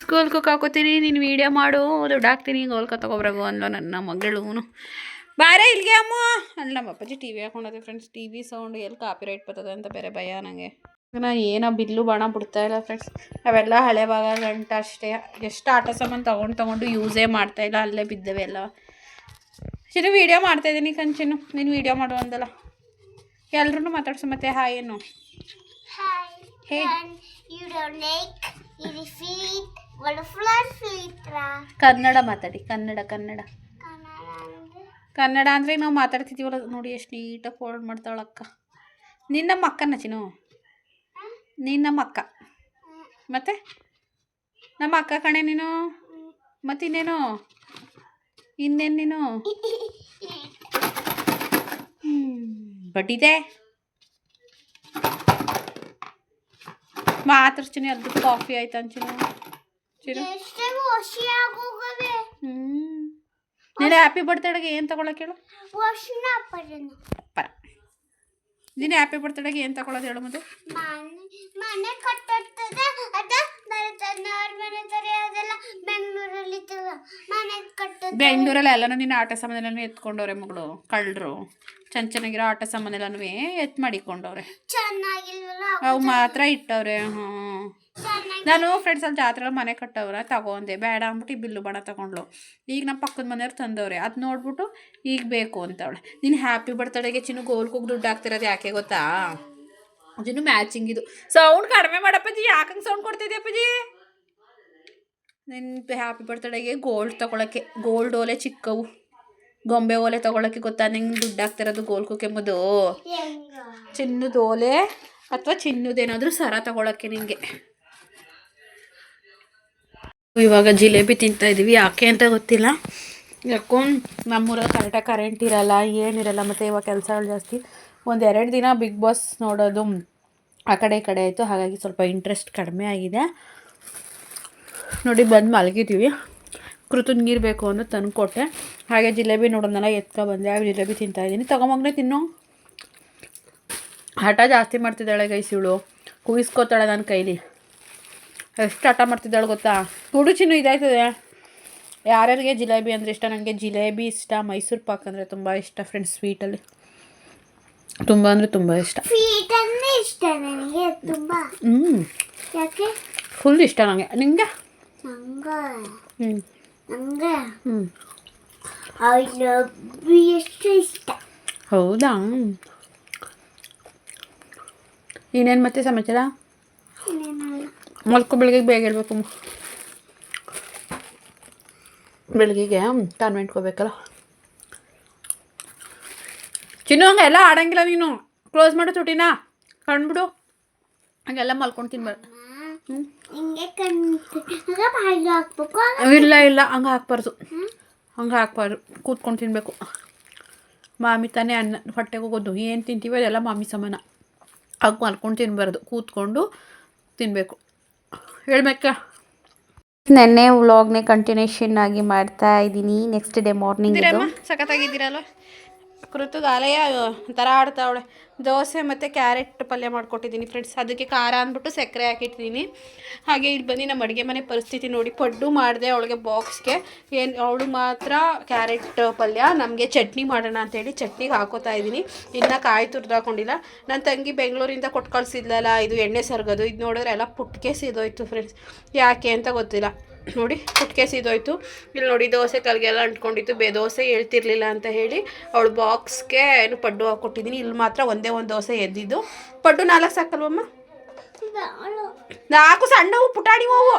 ಸ್ಕೂಲ್ ಹಾಕೋತೀನಿ ನೀನು ವಿಡಿಯೋ ಮಾಡು, ದುಡ್ಡು ಹಾಕ್ತೀನಿ ಗೋಲ್ಕ ತಗೋಬ್ರಗು ಅಂದ್ಲೋ ನನ್ನ ಮಗಳು. ಬಾರೆ ಇಲ್ಲಿಗೆ ಅಮ್ಮ? ಅಲ್ಲಿ, ನಮ್ಮ ಅಪ್ಪಾಜಿ T V friends T V sound ಎಲ್ಲಿ ಕಾಪಿ ರೈಟ್ ಬರ್ತದೆ ಅಂತ ಬೇರೆ ಭಯ ನನಗೆ ನಾನು ಏನೋ ಬಿಲ್ಲು ಬಾಣ ಬಿಡ್ತಾ ಇಲ್ಲ ಫ್ರೆಂಡ್ಸ್ ಅವೆಲ್ಲ ಹಳೆ ಭಾಗ ಗಂಟ ಅಷ್ಟೇ. ಎಷ್ಟು ಆಟೋ ಸಾಮಾನು ತೊಗೊಂಡು ತೊಗೊಂಡು ಯೂಸೇ ಮಾಡ್ತಾ ಇಲ್ಲ, ಅಲ್ಲೇ ಬಿದ್ದವೆ ಎಲ್ಲ. ಚಿನ್ನು ವೀಡಿಯೋ ಮಾಡ್ತಾಯಿದ್ದೀನಿ ಕಂಚಿನ್ನು ನೀನು ವೀಡಿಯೋ ಮಾಡು ಅಂದಲ್ಲ. ಎಲ್ರೂ ಮಾತಾಡ್ಸು ಮತ್ತೆ ಹಾಯ್ ಏನು? ಕನ್ನಡ ಮಾತಾಡಿ ಕನ್ನಡ ಕನ್ನಡ. ಕನ್ನಡ ಅಂದ್ರೆ? ನಾವು ಮಾತಾಡ್ತಿದ್ದೀವಲ್ಲ ನೋಡಿ ಎಷ್ಟು ನೀಟಾಗಿ ಫೋಲ್ಡ್ ಮಾಡ್ತಾಳೆ ಅಕ್ಕ. ನಿನ್ನ ನಮ್ಮ ಅಕ್ಕನ ಚಿನ್ನು ನಿನ್ನ ನಮ್ಮ ಅಕ್ಕ ಮತ್ತೆ? ನಮ್ಮ ಅಕ್ಕ ಕಣೆ ನೀನು? ಮತ್ತಿನ್ನೇನು? ಇನ್ನೇನು ನೀನು ಹ್ಮ್, ಬಡ್ಡಿದೆ ಮಾತಾಡ್ತೀನಿ ಅದ್ರ ಕಾಫಿ ಆಯ್ತು ವಾಶಿ ಆಗೋಗವೆ ಹ್ಞೂ ನೀನು ಹ್ಯಾಪಿ ಬರ್ತ್ಡೇಗೆ ಏನು ತಗೊಳಕ್ಕೆ ಹೇಳು? ಪರ. ನೀನು ಹ್ಯಾಪಿ ಬರ್ತಡೆಗೆ ಏನು ತಗೊಳ್ಳೋದು ಹೇಳು ಮತ್ತೆ ಮನೆ ಕಟ್ಟುತ್ತದೆ ಅದ ನನ್ನವ್ರ ಮನೆ ತರ ಅದೆಲ್ಲ ಬೆಂಗಳೂರಲ್ಲಿ ಮನೆ ಕಟ್ಟುತ್ತೆ ಬೆಂಗಳೂರಲ್ಲಿ ಎಲ್ಲನೂ ನಿನ್ನ ಆಟ ಸಾಮಾನೆಲ್ಲನೂ ಎತ್ಕೊಂಡವ್ರೆ ಮಗಳು ಕಳ್ಳರು. ಚೆನ್ನ ಚೆನ್ನಾಗಿರೋ ಆಟ ಸಾಮಾನೆಲ್ಲನೂ ಎತ್ ಮಾಡಿಕೊಂಡವ್ರೆ. ಅವು ಮಾತ್ರ ಇಟ್ಟವ್ರೆ ಹ್ಞೂ ನಾನು ಫ್ರೆಂಡ್ಸ್ ಅಲ್ಲಿ ಜಾತ್ರೆ ಮನೆ ಕಟ್ಟವ್ರ ತಗೊಂಡೆ. ಬೇಡ ಅಂದ್ಬಿಟ್ಟು ಈ ಬಿಲ್ಲು ಬಣ ತಗೊಂಡ್ಲು ಈಗ ನಮ್ಮ ಪಕ್ಕದ ಮನೆಯವ್ರು ತಂದವ್ರೆ. ಅದು ನೋಡ್ಬಿಟ್ಟು ಈಗ ಬೇಕು ಅಂತವಳೆ. ನೀನು ಹ್ಯಾಪಿ ಬರ್ತಡೆಗೆ ಚಿನ್ನು ಗೋಲ್ ಕೂಗ್ ದುಡ್ಡು ಹಾಕ್ತಿರೋದು ಯಾಕೆ ಗೊತ್ತಾ? ಅದನ್ನು ಮ್ಯಾಚಿಂಗ್ ಇದು. ಸೌಂಡ್ ಕಡಿಮೆ ಮಾಡಪ್ಪಜಿ ಯಾಕಂಗೆ ಸೌಂಡ್ ಕೊಡ್ತಿದ್ದೆ ನಿನ್ ನಿನ್ನ ಹ್ಯಾಪಿ ಬರ್ತಡೆಗೆ ಗೋಲ್ಡ್ ತಗೊಳಕ್ಕೆ. ಗೋಲ್ಡ್ ಓಲೆ ಚಿಕ್ಕವು. ಗೊಂಬೆ ಓಲೆ ತಗೊಳಕ್ಕೆ ಗೊತ್ತಾ? ನಿಂಗೆ ದುಡ್ಡು ಹಾಕ್ತಿರೋದು ಗೋಲ್ ಕುಕ್ ಎಂಬುದು ಹೆಂಗ? ಚಿನ್ನದ ಓಲೆ ಅಥವಾ ಚಿನ್ನದೇನಾದರೂ ಸರ ತಗೊಳಕ್ಕೆ ನಿಂಗೆ. ಇವಾಗ ಜಿಲೇಬಿ ತಿಂತಾ ಇದ್ದೀವಿ ಯಾಕೆ ಅಂತ ಗೊತ್ತಿಲ್ಲ. ಯಾಕೋ ನಮ್ಮೂರಲ್ಲಿ ಕರೆಕ್ಟಾಗಿ ಕರೆಂಟ್ ಇರಲ್ಲ ಏನಿರಲ್ಲ ಮತ್ತು ಇವಾಗ ಕೆಲಸಗಳು ಜಾಸ್ತಿ. ಒಂದು ಎರಡು ದಿನ ಬಿಗ್ ಬಾಸ್ ನೋಡೋದು ಆ ಕಡೆ ಈ ಕಡೆ ಆಯಿತು. ಹಾಗಾಗಿ ಸ್ವಲ್ಪ ಇಂಟ್ರೆಸ್ಟ್ ಕಡಿಮೆ ಆಗಿದೆ. ನೋಡಿ ಬಂದು ಮಲಗಿದ್ದೀವಿ ಕೃತು ನೀರು ಬೇಕು ಅಂತ ತಂದುಕೊಟ್ಟೆ ಹಾಗೆ ಜಿಲೇಬಿ ನೋಡೋದನ್ನೆಲ್ಲ ಎತ್ಕೊ ಬಂದೆ. ಆ ಜಿಲೇಬಿ ತಿಂತಾಯಿದ್ದೀನಿ ತಗೊಂಬಂದ್ರೆ ತಿನ್ನು. ಹಠ ಜಾಸ್ತಿ ಮಾಡ್ತಿದ್ದಾಳೆ ಗೈಸಿಳು ಕುಯಿಸ್ಕೋತಾಳೆ ನನ್ನ ಕೈಲಿ. ಎಷ್ಟು ಹಠ ಮಾಡ್ತಿದ್ದಾಳೆ ಗೊತ್ತಾ? ತುಡು ಚಿನ್ನು ಇದಾಯ್ತದೆ. ಯಾರ್ಯಾರಿಗೆ ಜಿಲೇಬಿ ಅಂದರೆ ಇಷ್ಟ? ನನಗೆ ಜಿಲೇಬಿ ಇಷ್ಟ. ಮೈಸೂರು ಪಾಕ್ ಅಂದರೆ ತುಂಬ ಇಷ್ಟ ಫ್ರೆಂಡ್ಸ್ ಸ್ವೀಟಲ್ಲಿ ತುಂಬ ಅಂದರೆ ತುಂಬ ಇಷ್ಟ. ಇಷ್ಟ ನನಗೆ ತುಂಬಾ. ಹ್ಞೂ ಯಾಕೆ? ಫುಲ್ ಇಷ್ಟ ನನಗೆ ನಿಂಗೆ? ನಂಗ? ಹ್ಞೂ ನಂಗೆ ಹ್ಞೂ ಐ ಲವ್ ಎಷ್ಟು ಇಷ್ಟ. ಹೌದಾ? ಇನ್ನೇನು ಮತ್ತೆ ಸಮಾಚಾರ? ಮಲ್ಕೊ ಬೆಳಗ್ಗೆ ಬೇಗ ಇರಬೇಕು. ಬೆಳಗ್ಗೆಗೆ ಕಾನ್ವೆಂಟ್ಗೆ ಹೋಗ್ಬೇಕಲ್ಲ ಚಿನ್ನು ಹಂಗೆ ಎಲ್ಲ ಆಡಂಗಿಲ್ಲ ನೀನು. ಕ್ಲೋಸ್ ಮಾಡು ತುಟಿನ. ಕಣ್ಬಿಡು. ಹಂಗೆಲ್ಲ ಮಲ್ಕೊಂಡು ತಿನ್ಬಾರ್ದು. ಹ್ಞೂ ಇಲ್ಲ ಇಲ್ಲ ಹಂಗೆ ಹಾಕ್ಬಾರ್ದು. ಹಂಗೆ ಹಾಕ್ಬಾರ್ದು. ಕೂತ್ಕೊಂಡು ತಿನ್ನಬೇಕು ಮಾಮಿ ತಾನೇ ಅನ್ನ ಹೊಟ್ಟೆಗೆ ಹೋಗೋದು ಏನು ತಿಂತೀವಿ ಅದೆಲ್ಲ ಮಾಮಿ ಸಮಾನ. ಹಾಗೆ ಮಲ್ಕೊಂಡು ತಿನ್ನಬಾರ್ದು ಕೂತ್ಕೊಂಡು ತಿನ್ನಬೇಕು ಹೇಳ್ಬೇಕ? ನೆನ್ನೆ ವ್ಲಾಗ್ನೇ ಕಂಟಿನ್ಯೂಷನ್ ಆಗಿ ಮಾಡ್ತಾ ಇದ್ದೀನಿ. ನೆಕ್ಸ್ಟ್ ಡೇ ಮಾರ್ನಿಂಗ್ ಸಖತ್ತಾಗಿದ್ದೀರಲ್ವ? ಕೃತುಗೆ ಅಲೆಯ ಒಂಥರ ಆಡ್ತಾವಳೆ ದೋಸೆ ಮತ್ತು ಕ್ಯಾರೆಟ್ ಪಲ್ಯ ಮಾಡಿಕೊಟ್ಟಿದ್ದೀನಿ ಫ್ರೆಂಡ್ಸ್ ಅದಕ್ಕೆ ಖಾರ ಅಂದ್ಬಿಟ್ಟು ಸಕ್ಕರೆ ಹಾಕಿಟ್ಟಿದ್ದೀನಿ. ಹಾಗೆ ಇಲ್ಲಿ ಬಂದು ನಮ್ಮ ಅಡುಗೆ ಮನೆ ಪರಿಸ್ಥಿತಿ ನೋಡಿ. ಪಡ್ಡು ಮಾಡಿದೆ ಅವಳಿಗೆ ಬಾಕ್ಸ್ಗೆ ಏನು, ಅವಳು ಮಾತ್ರ ಕ್ಯಾರೆಟ್ ಪಲ್ಯ, ನಮಗೆ ಚಟ್ನಿ ಮಾಡೋಣ ಅಂತೇಳಿ ಚಟ್ನಿಗೆ ಹಾಕೋತಾ ಇದ್ದೀನಿ. ಇನ್ನು ಕಾಯಿ ತುರ್ದು ಹಾಕೊಂಡಿಲ್ಲ ನನ್ನ ತಂಗಿ ಬೆಂಗಳೂರಿಂದ ಕೊಟ್ಟು ಕಳಿಸಿದ್ಲಲ್ಲ, ಇದು ಎಣ್ಣೆ ಸರ್ಗೋದು. ಇದು ನೋಡಿದ್ರೆ ಎಲ್ಲ ಪುಟ್ಕೆ ಸಿದೋಯ್ತು ಫ್ರೆಂಡ್ಸ್ ಯಾಕೆ ಅಂತ ಗೊತ್ತಿಲ್ಲ. ನೋಡಿ, ಕುಟ್ಕೆ ಸಿದೋಯ್ತು. ಇಲ್ಲಿ ನೋಡಿ, ದೋಸೆ ಕಲ್ಗೆಲ್ಲ ಅಂಟ್ಕೊಂಡಿತ್ತು ಬೇ, ದೋಸೆ ಹೇಳ್ತಿರ್ಲಿಲ್ಲ ಅಂತ ಹೇಳಿ ಅವಳು ಬಾಕ್ಸ್ಗೆ ಏನು ಪಡ್ಡು ಹಾಕ್ಕೊಟ್ಟಿದ್ದೀನಿ ಇಲ್ಲಿ ಮಾತ್ರ ಒಂದೇ ಒಂದು ದೋಸೆ ಎದ್ದಿದ್ದು. ಪಡ್ಡು ನಾಲ್ಕು ಸಾಕಲ್ವಮ್ಮ? ನಾಲ್ಕು ಸಣ್ಣವು ಪುಟಾಣಿ ಹೂವು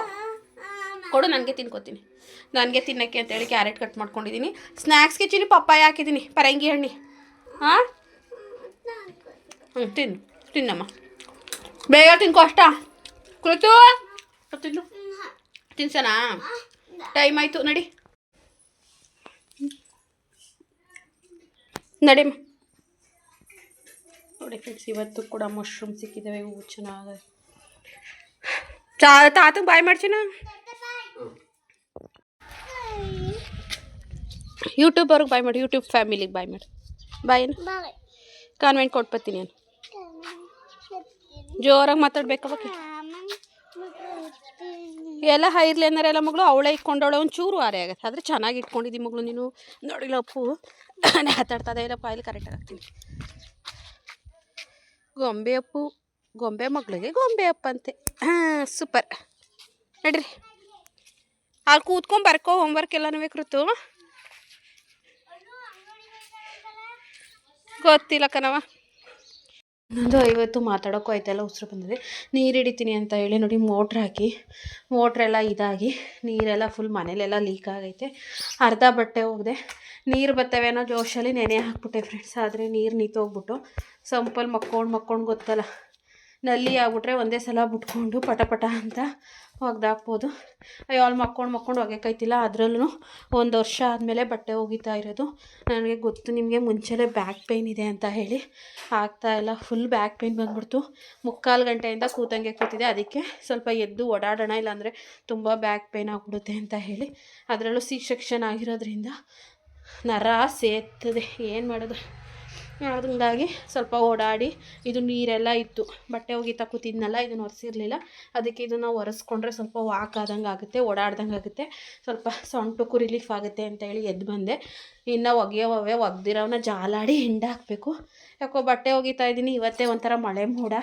ಕೊಡು, ನನಗೆ ತಿನ್ಕೋತೀನಿ. ನನಗೆ ತಿನ್ನಕ್ಕೆ ಅಂತೇಳಿ ಕ್ಯಾರೆಟ್ ಕಟ್ ಮಾಡ್ಕೊಂಡಿದ್ದೀನಿ. ಸ್ನ್ಯಾಕ್ಸ್ಗೆ ಚಿಲ್ಲಿ ಪಪ್ಪಾಯ ಹಾಕಿದ್ದೀನಿ. ಪರಂಗಿ ಹಣ್ಣಿ ಹಾಂ ಹ್ಞೂ ತಿನ್ನು. ತಿನ್ನಮ್ಮ. ಬೇಗ ತಿನ್ಕೋ ಅಷ್ಟ. ಕುಳಿತು ತಿನ್ನು. ತಿನ್ಸನಾ? ಟೈಮ್ ಆಯಿತು ನಡಿ. ನಡಿ ನೋಡಿ ಫ್ರೆಂಡ್ಸ್ ಇವತ್ತು ಕೂಡ ಮಶ್ರೂಮ್ ಸಿಕ್ಕಿದ್ದಾವೆ ಹೂವು ಚೆನ್ನಾಗಿದೆ ಚಾ ತಾತಂಗೆ ಬಾಯ್ ಮಾಡ್ತೀನ ಯೂಟ್ಯೂಬರ್ಗೆ ಬಾಯ್ ಮಾಡಿ ಯೂಟ್ಯೂಬ್ ಫ್ಯಾಮಿಲಿಗೆ ಬಾಯ್ ಮಾಡಿ. ಬಾಯ್ ಕಾನ್ವೆಂಟ್ ಕೊಟ್ಬತ್ತೀನಿ ನಾನು ಜೋರಾಗಿ ಮಾತಾಡ್ಬೇಕವ ಎಲ್ಲ ಹೈರ್ಲಿ ಎಲ್ಲ ಮಗಳು, ಅವಳೇ ಇಟ್ಕೊಂಡವಳೆ ಒಂದು ಚೂರು ಆರೆ ಆಗತ್ತೆ. ಆದರೆ ಚೆನ್ನಾಗಿ ಇಟ್ಕೊಂಡಿದ್ದಿ ಮಗಳು ನೀನು. ನೋಡಿಲ್ಲ ಅಪ್ಪು. ಮಾತಾಡ್ತದೆ ಇಲ್ಲಪ್ಪ ಇಲ್ಲಿ ಕರೆಕ್ಟಾಗಿ ಆಗ್ತೀನಿ ಗೊಂಬೆ ಅಪ್ಪು. ಗೊಂಬೆ ಮಗಳಿಗೆ ಗೊಂಬೆ ಅಪ್ಪ ಅಂತೆ. ಹಾಂ ಸೂಪರ್ ನಡ್ರಿ. ಅಲ್ಲಿ ಕೂತ್ಕೊಂಡು ಬರ್ಕೋ ಹೋಮ್ವರ್ಕ್ ಎಲ್ಲನೂ ಕೃತು. ಗೊತ್ತಿಲ್ಲ ಕಣವ ನಂದು ಐವತ್ತು ಮಾತಾಡೋಕ್ಕೂ ಆಯ್ತಲ್ಲ ಉಸಿರು ಬಂದಿದೆ. ನೀರು ಹಿಡಿತೀನಿ ಅಂತ ಹೇಳಿ ನೋಡಿ ಮೋಟ್ರ್ ಹಾಕಿ ಮೋಟ್ರೆಲ್ಲ ಇದಾಗಿ ನೀರೆಲ್ಲ ಫುಲ್ ಮನೇಲೆಲ್ಲ ಲೀಕ್ ಆಗೈತೆ. ಅರ್ಧ ಬಟ್ಟೆ ಹೋಗಿದೆ. ನೀರು ಬರ್ತವೆ ಅನ್ನೋ ಜೋಶಲ್ಲಿ ನೆನೆ ಹಾಕ್ಬಿಟ್ಟೆ ಫ್ರೆಂಡ್ಸ್ ಆದರೆ ನೀರು ನಿಂತೋಗ್ಬಿಟ್ಟು ಸಂಪಲ್ಲಿ ಮಕ್ಕೊಂಡು ಮಕ್ಕೊಂಡು ಗೊತ್ತಲ್ಲ. ನಲ್ಲಿ ಆಗ್ಬಿಟ್ರೆ ಒಂದೇ ಸಲ ಬಿಟ್ಕೊಂಡು ಪಟ ಪಟ ಅಂತ ಒಗ್ದಾಕ್ಬೋದು. ಅಯ್ಯೋ ಅಲ್ಲಿ ಮಕ್ಕೊಂಡು ಮಕ್ಕೊಂಡು ಒಗೆಕೈತಿಲ್ಲ ಅದರಲ್ಲೂ ಒಂದು ವರ್ಷ ಆದಮೇಲೆ ಬಟ್ಟೆ ಒಗಿತಾ ಇರೋದು. ನನಗೆ ಗೊತ್ತು ನಿಮಗೆ ಮುಂಚೆಲೇ ಬ್ಯಾಕ್ ಪೇಯ್ನ್ ಇದೆ ಅಂತ ಹೇಳಿ. ಆಗ್ತಾ ಇಲ್ಲ. ಫುಲ್ ಬ್ಯಾಕ್ ಪೇಯ್ನ್ ಬಂದ್ಬಿಡ್ತು. ಮುಕ್ಕಾಲು ಗಂಟೆಯಿಂದ ಕೂತಂಗೆ ಕೂತಿದೆ. ಅದಕ್ಕೆ ಸ್ವಲ್ಪ ಎದ್ದು ಓಡಾಡೋಣ, ಇಲ್ಲಾಂದರೆ ತುಂಬ ಬ್ಯಾಕ್ ಪೇಯ್ನ್ ಆಗ್ಬಿಡುತ್ತೆ ಅಂತ ಹೇಳಿ. ಅದರಲ್ಲೂ ಸಿ ಸೆಕ್ಷನ್ ಆಗಿರೋದ್ರಿಂದ ನರ ಸೇರ್ತದೆ ಏನು ಮಾಡೋದು? ಹಂಗಾಗಿ ಸ್ವಲ್ಪ ಓಡಾಡಿ ಇದು ನೀರೆಲ್ಲ ಇತ್ತು. ಬಟ್ಟೆ ಒಗಿತಾ ಕೂತಿದ್ನಲ್ಲ, ಇದನ್ನು ಒರೆಸಿರಲಿಲ್ಲ. ಅದಕ್ಕೆ ಇದನ್ನು ಒರೆಸ್ಕೊಂಡ್ರೆ ಸ್ವಲ್ಪ ವಾಕ್ ಆದಂಗೆ ಆಗುತ್ತೆ, ಓಡಾಡ್ದಂಗೆ ಆಗುತ್ತೆ. ಸ್ವಲ್ಪ ಸೊಂಟಕ್ಕೂ ರಿಲೀಫ್ ಆಗುತ್ತೆ ಅಂತ ಹೇಳಿ ಎದ್ದು ಬಂದೆ. ಇನ್ನು ಒಗೆಯೋವೇ ಒಗ್ದಿರೋವನ್ನ ಜಾಲಾಡಿ ಹಿಂಡಾಕಬೇಕು ಯಾಕೋ ಬಟ್ಟೆ ಒಗಿತಾ ಇದ್ದೀನಿ, ಇವತ್ತೇ ಒಂಥರ ಮಳೆ ಮೋಡ.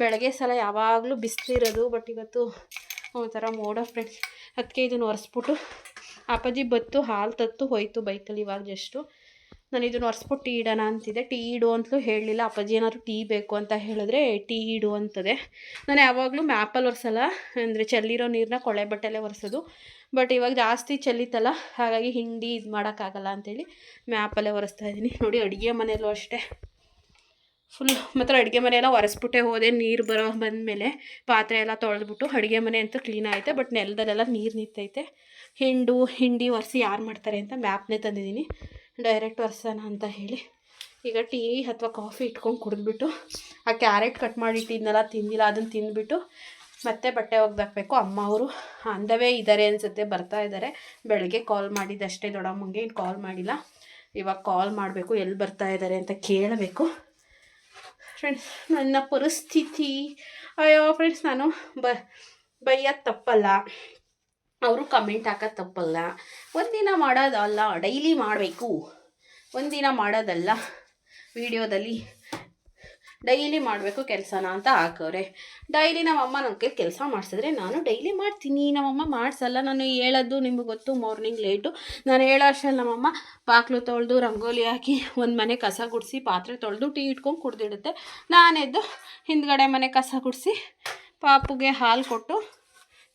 ಬೆಳಗ್ಗೆ ಸಲ ಯಾವಾಗಲೂ ಬಿಸಿಲಿರೋದು, ಬಟ್ ಇವತ್ತು ಒಂಥರ ಮೋಡ ಫ್ರೆಂಡ್ಸ್ ಅದಕ್ಕೆ ಇದನ್ನು ಒರೆಸ್ಬಿಟ್ಟು, ಅಪ್ಪಾಜಿ ಬತ್ತು, ಹಾಲು ತತ್ತು ಹೋಯಿತು ಬೈಕಲ್ಲಿ ಇವಾಗ ಜಸ್ಟು ನಾನು ಇದನ್ನು ಒರೆಸ್ಬಿಟ್ಟು ಟೀ ಇಡೋಣ ಅಂತಿದ್ದೆ. ಟೀ ಇಡು ಅಂತಲೂ ಹೇಳಲಿಲ್ಲ. ಅಪ್ಪಾಜಿ, ಏನಾದ್ರು ಟೀ ಬೇಕು ಅಂತ ಹೇಳಿದ್ರೆ ಟೀ ಇಡು ಅಂತದೆ ನಾನು ಯಾವಾಗಲೂ ಮ್ಯಾಪಲ್ಲಿ ಒರೆಸಲ್ಲ. ಅಂದರೆ ಚೆಲ್ಲಿರೋ ನೀರನ್ನ ಕೊಳೆ ಬಟ್ಟೆಲೆ ಒರೆಸೋದು. ಬಟ್ ಇವಾಗ ಜಾಸ್ತಿ ಚೆಲ್ಲಿತ್ತಲ್ಲ ಹಾಗಾಗಿ ಹಿಂಡಿ ಇದು ಮಾಡೋಕ್ಕಾಗಲ್ಲ ಅಂತೇಳಿ ಮ್ಯಾಪಲ್ಲೇ ಒರೆಸ್ತಾ ಇದ್ದೀನಿ. ನೋಡಿ ಅಡುಗೆ ಮನೆಯಲ್ಲೂ ಅಷ್ಟೇ. ಫುಲ್ ಮಾತ್ರ ಅಡುಗೆ ಮನೆಯೆಲ್ಲ ಒರೆಸ್ಬಿಟ್ಟೆ ಹೋದೆ. ನೀರು ಬರೋ ಬಂದಮೇಲೆ ಪಾತ್ರೆ ಎಲ್ಲ ತೊಳೆದ್ಬಿಟ್ಟು ಅಡುಗೆ ಮನೆ ಅಂತೂ ಕ್ಲೀನ್ ಆಯಿತೆ. ಬಟ್ ನೆಲದಲ್ಲೆಲ್ಲ ನೀರು ನಿಂತೈತೆ. ಹಿಂಡು, ಹಿಂಡಿ ಒರೆಸಿ ಯಾರು ಮಾಡ್ತಾರೆ ಅಂತ ಮ್ಯಾಪ್ನೇ ತಂದಿದ್ದೀನಿ. ಡೈರೆಕ್ಟ್ ಒರೆಸೋಣ ಅಂತ ಹೇಳಿ ಈಗ ಟೀ ಅಥವಾ ಕಾಫಿ ಇಟ್ಕೊಂಡು ಕುಡಿದ್ಬಿಟ್ಟು ಆ ಕ್ಯಾರೆಟ್ ಕಟ್ ಮಾಡಿ ಇಟ್ಟಿದ್ನಲ್ಲ ತಿಂದಿಲ್ಲ, ಅದನ್ನು ತಿಂದ್ಬಿಟ್ಟು ಮತ್ತೆ ಬಟ್ಟೆ ಒಗ್ದಾಕಬೇಕು. ಅಮ್ಮ ಅವರು ಅಂದವೇ ಇದ್ದಾರೆ ಅನಿಸುತ್ತೆ, ಬರ್ತಾ ಇದ್ದಾರೆ ಬೆಳಗ್ಗೆ ಕಾಲ್ ಮಾಡಿದ್ದಷ್ಟೇ ದೊಡ್ಡಮ್ಮಂಗೆ ಇನ್ನು ಕಾಲ್ ಮಾಡಿಲ್ಲ. ಇವಾಗ ಕಾಲ್ ಮಾಡಬೇಕು ಎಲ್ಲಿ ಬರ್ತಾ ಇದ್ದಾರೆ ಅಂತ ಕೇಳಬೇಕು. ಫ್ರೆಂಡ್ಸ್ ನನ್ನ ಪರಿಸ್ಥಿತಿ. ಅಯ್ಯೋ ಫ್ರೆಂಡ್ಸ್ ನಾನು ಬ, ಬೈಯೋದು ತಪ್ಪಲ್ಲ. ಅವರು ಕಮೆಂಟ್ ಹಾಕೋದು ತಪ್ಪಲ್ಲ. ಒಂದಿನ ಮಾಡೋದಲ್ಲ ಡೈಲಿ ಮಾಡಬೇಕು. ಒಂದಿನ ಮಾಡೋದಲ್ಲ, ವಿಡಿಯೋದಲ್ಲಿ ಡೈಲಿ ಮಾಡಬೇಕು ಕೆಲಸನ ಅಂತ ಹಾಕವ್ರೆ. ಡೈಲಿ ನಮ್ಮಮ್ಮ ನನ್ನ ಕೈ ಕೆಲಸ ಮಾಡಿಸಿದ್ರೆ ನಾನು ಡೈಲಿ ಮಾಡ್ತೀನಿ. ನಮ್ಮಮ್ಮ ಮಾಡಿಸಲ್ಲ. ನಾನು ಹೇಳೋದು ನಿಮಗೆ ಗೊತ್ತು ಮಾರ್ನಿಂಗ್ ಲೇಟು ನಾನು ಹೇಳೋ ಅಷ್ಟರಲ್ಲಿ ನಮ್ಮಮ್ಮ ಬಾಕ್ಲು ತೊಳೆದು, ರಂಗೋಲಿ ಹಾಕಿ, ಒಂದು ಮನೆ ಕಸ ಗುಡಿಸಿ, ಪಾತ್ರೆ ತೊಳೆದು, ಟೀ ಇಟ್ಕೊಂಡು ಕುಡ್ದಿಡುತ್ತೆ. ನಾನೆದ್ದು ಹಿಂದ್ಗಡೆ ಮನೆ ಕಸ ಗುಡಿಸಿ, ಪಾಪುಗೆ ಹಾಲು ಕೊಟ್ಟು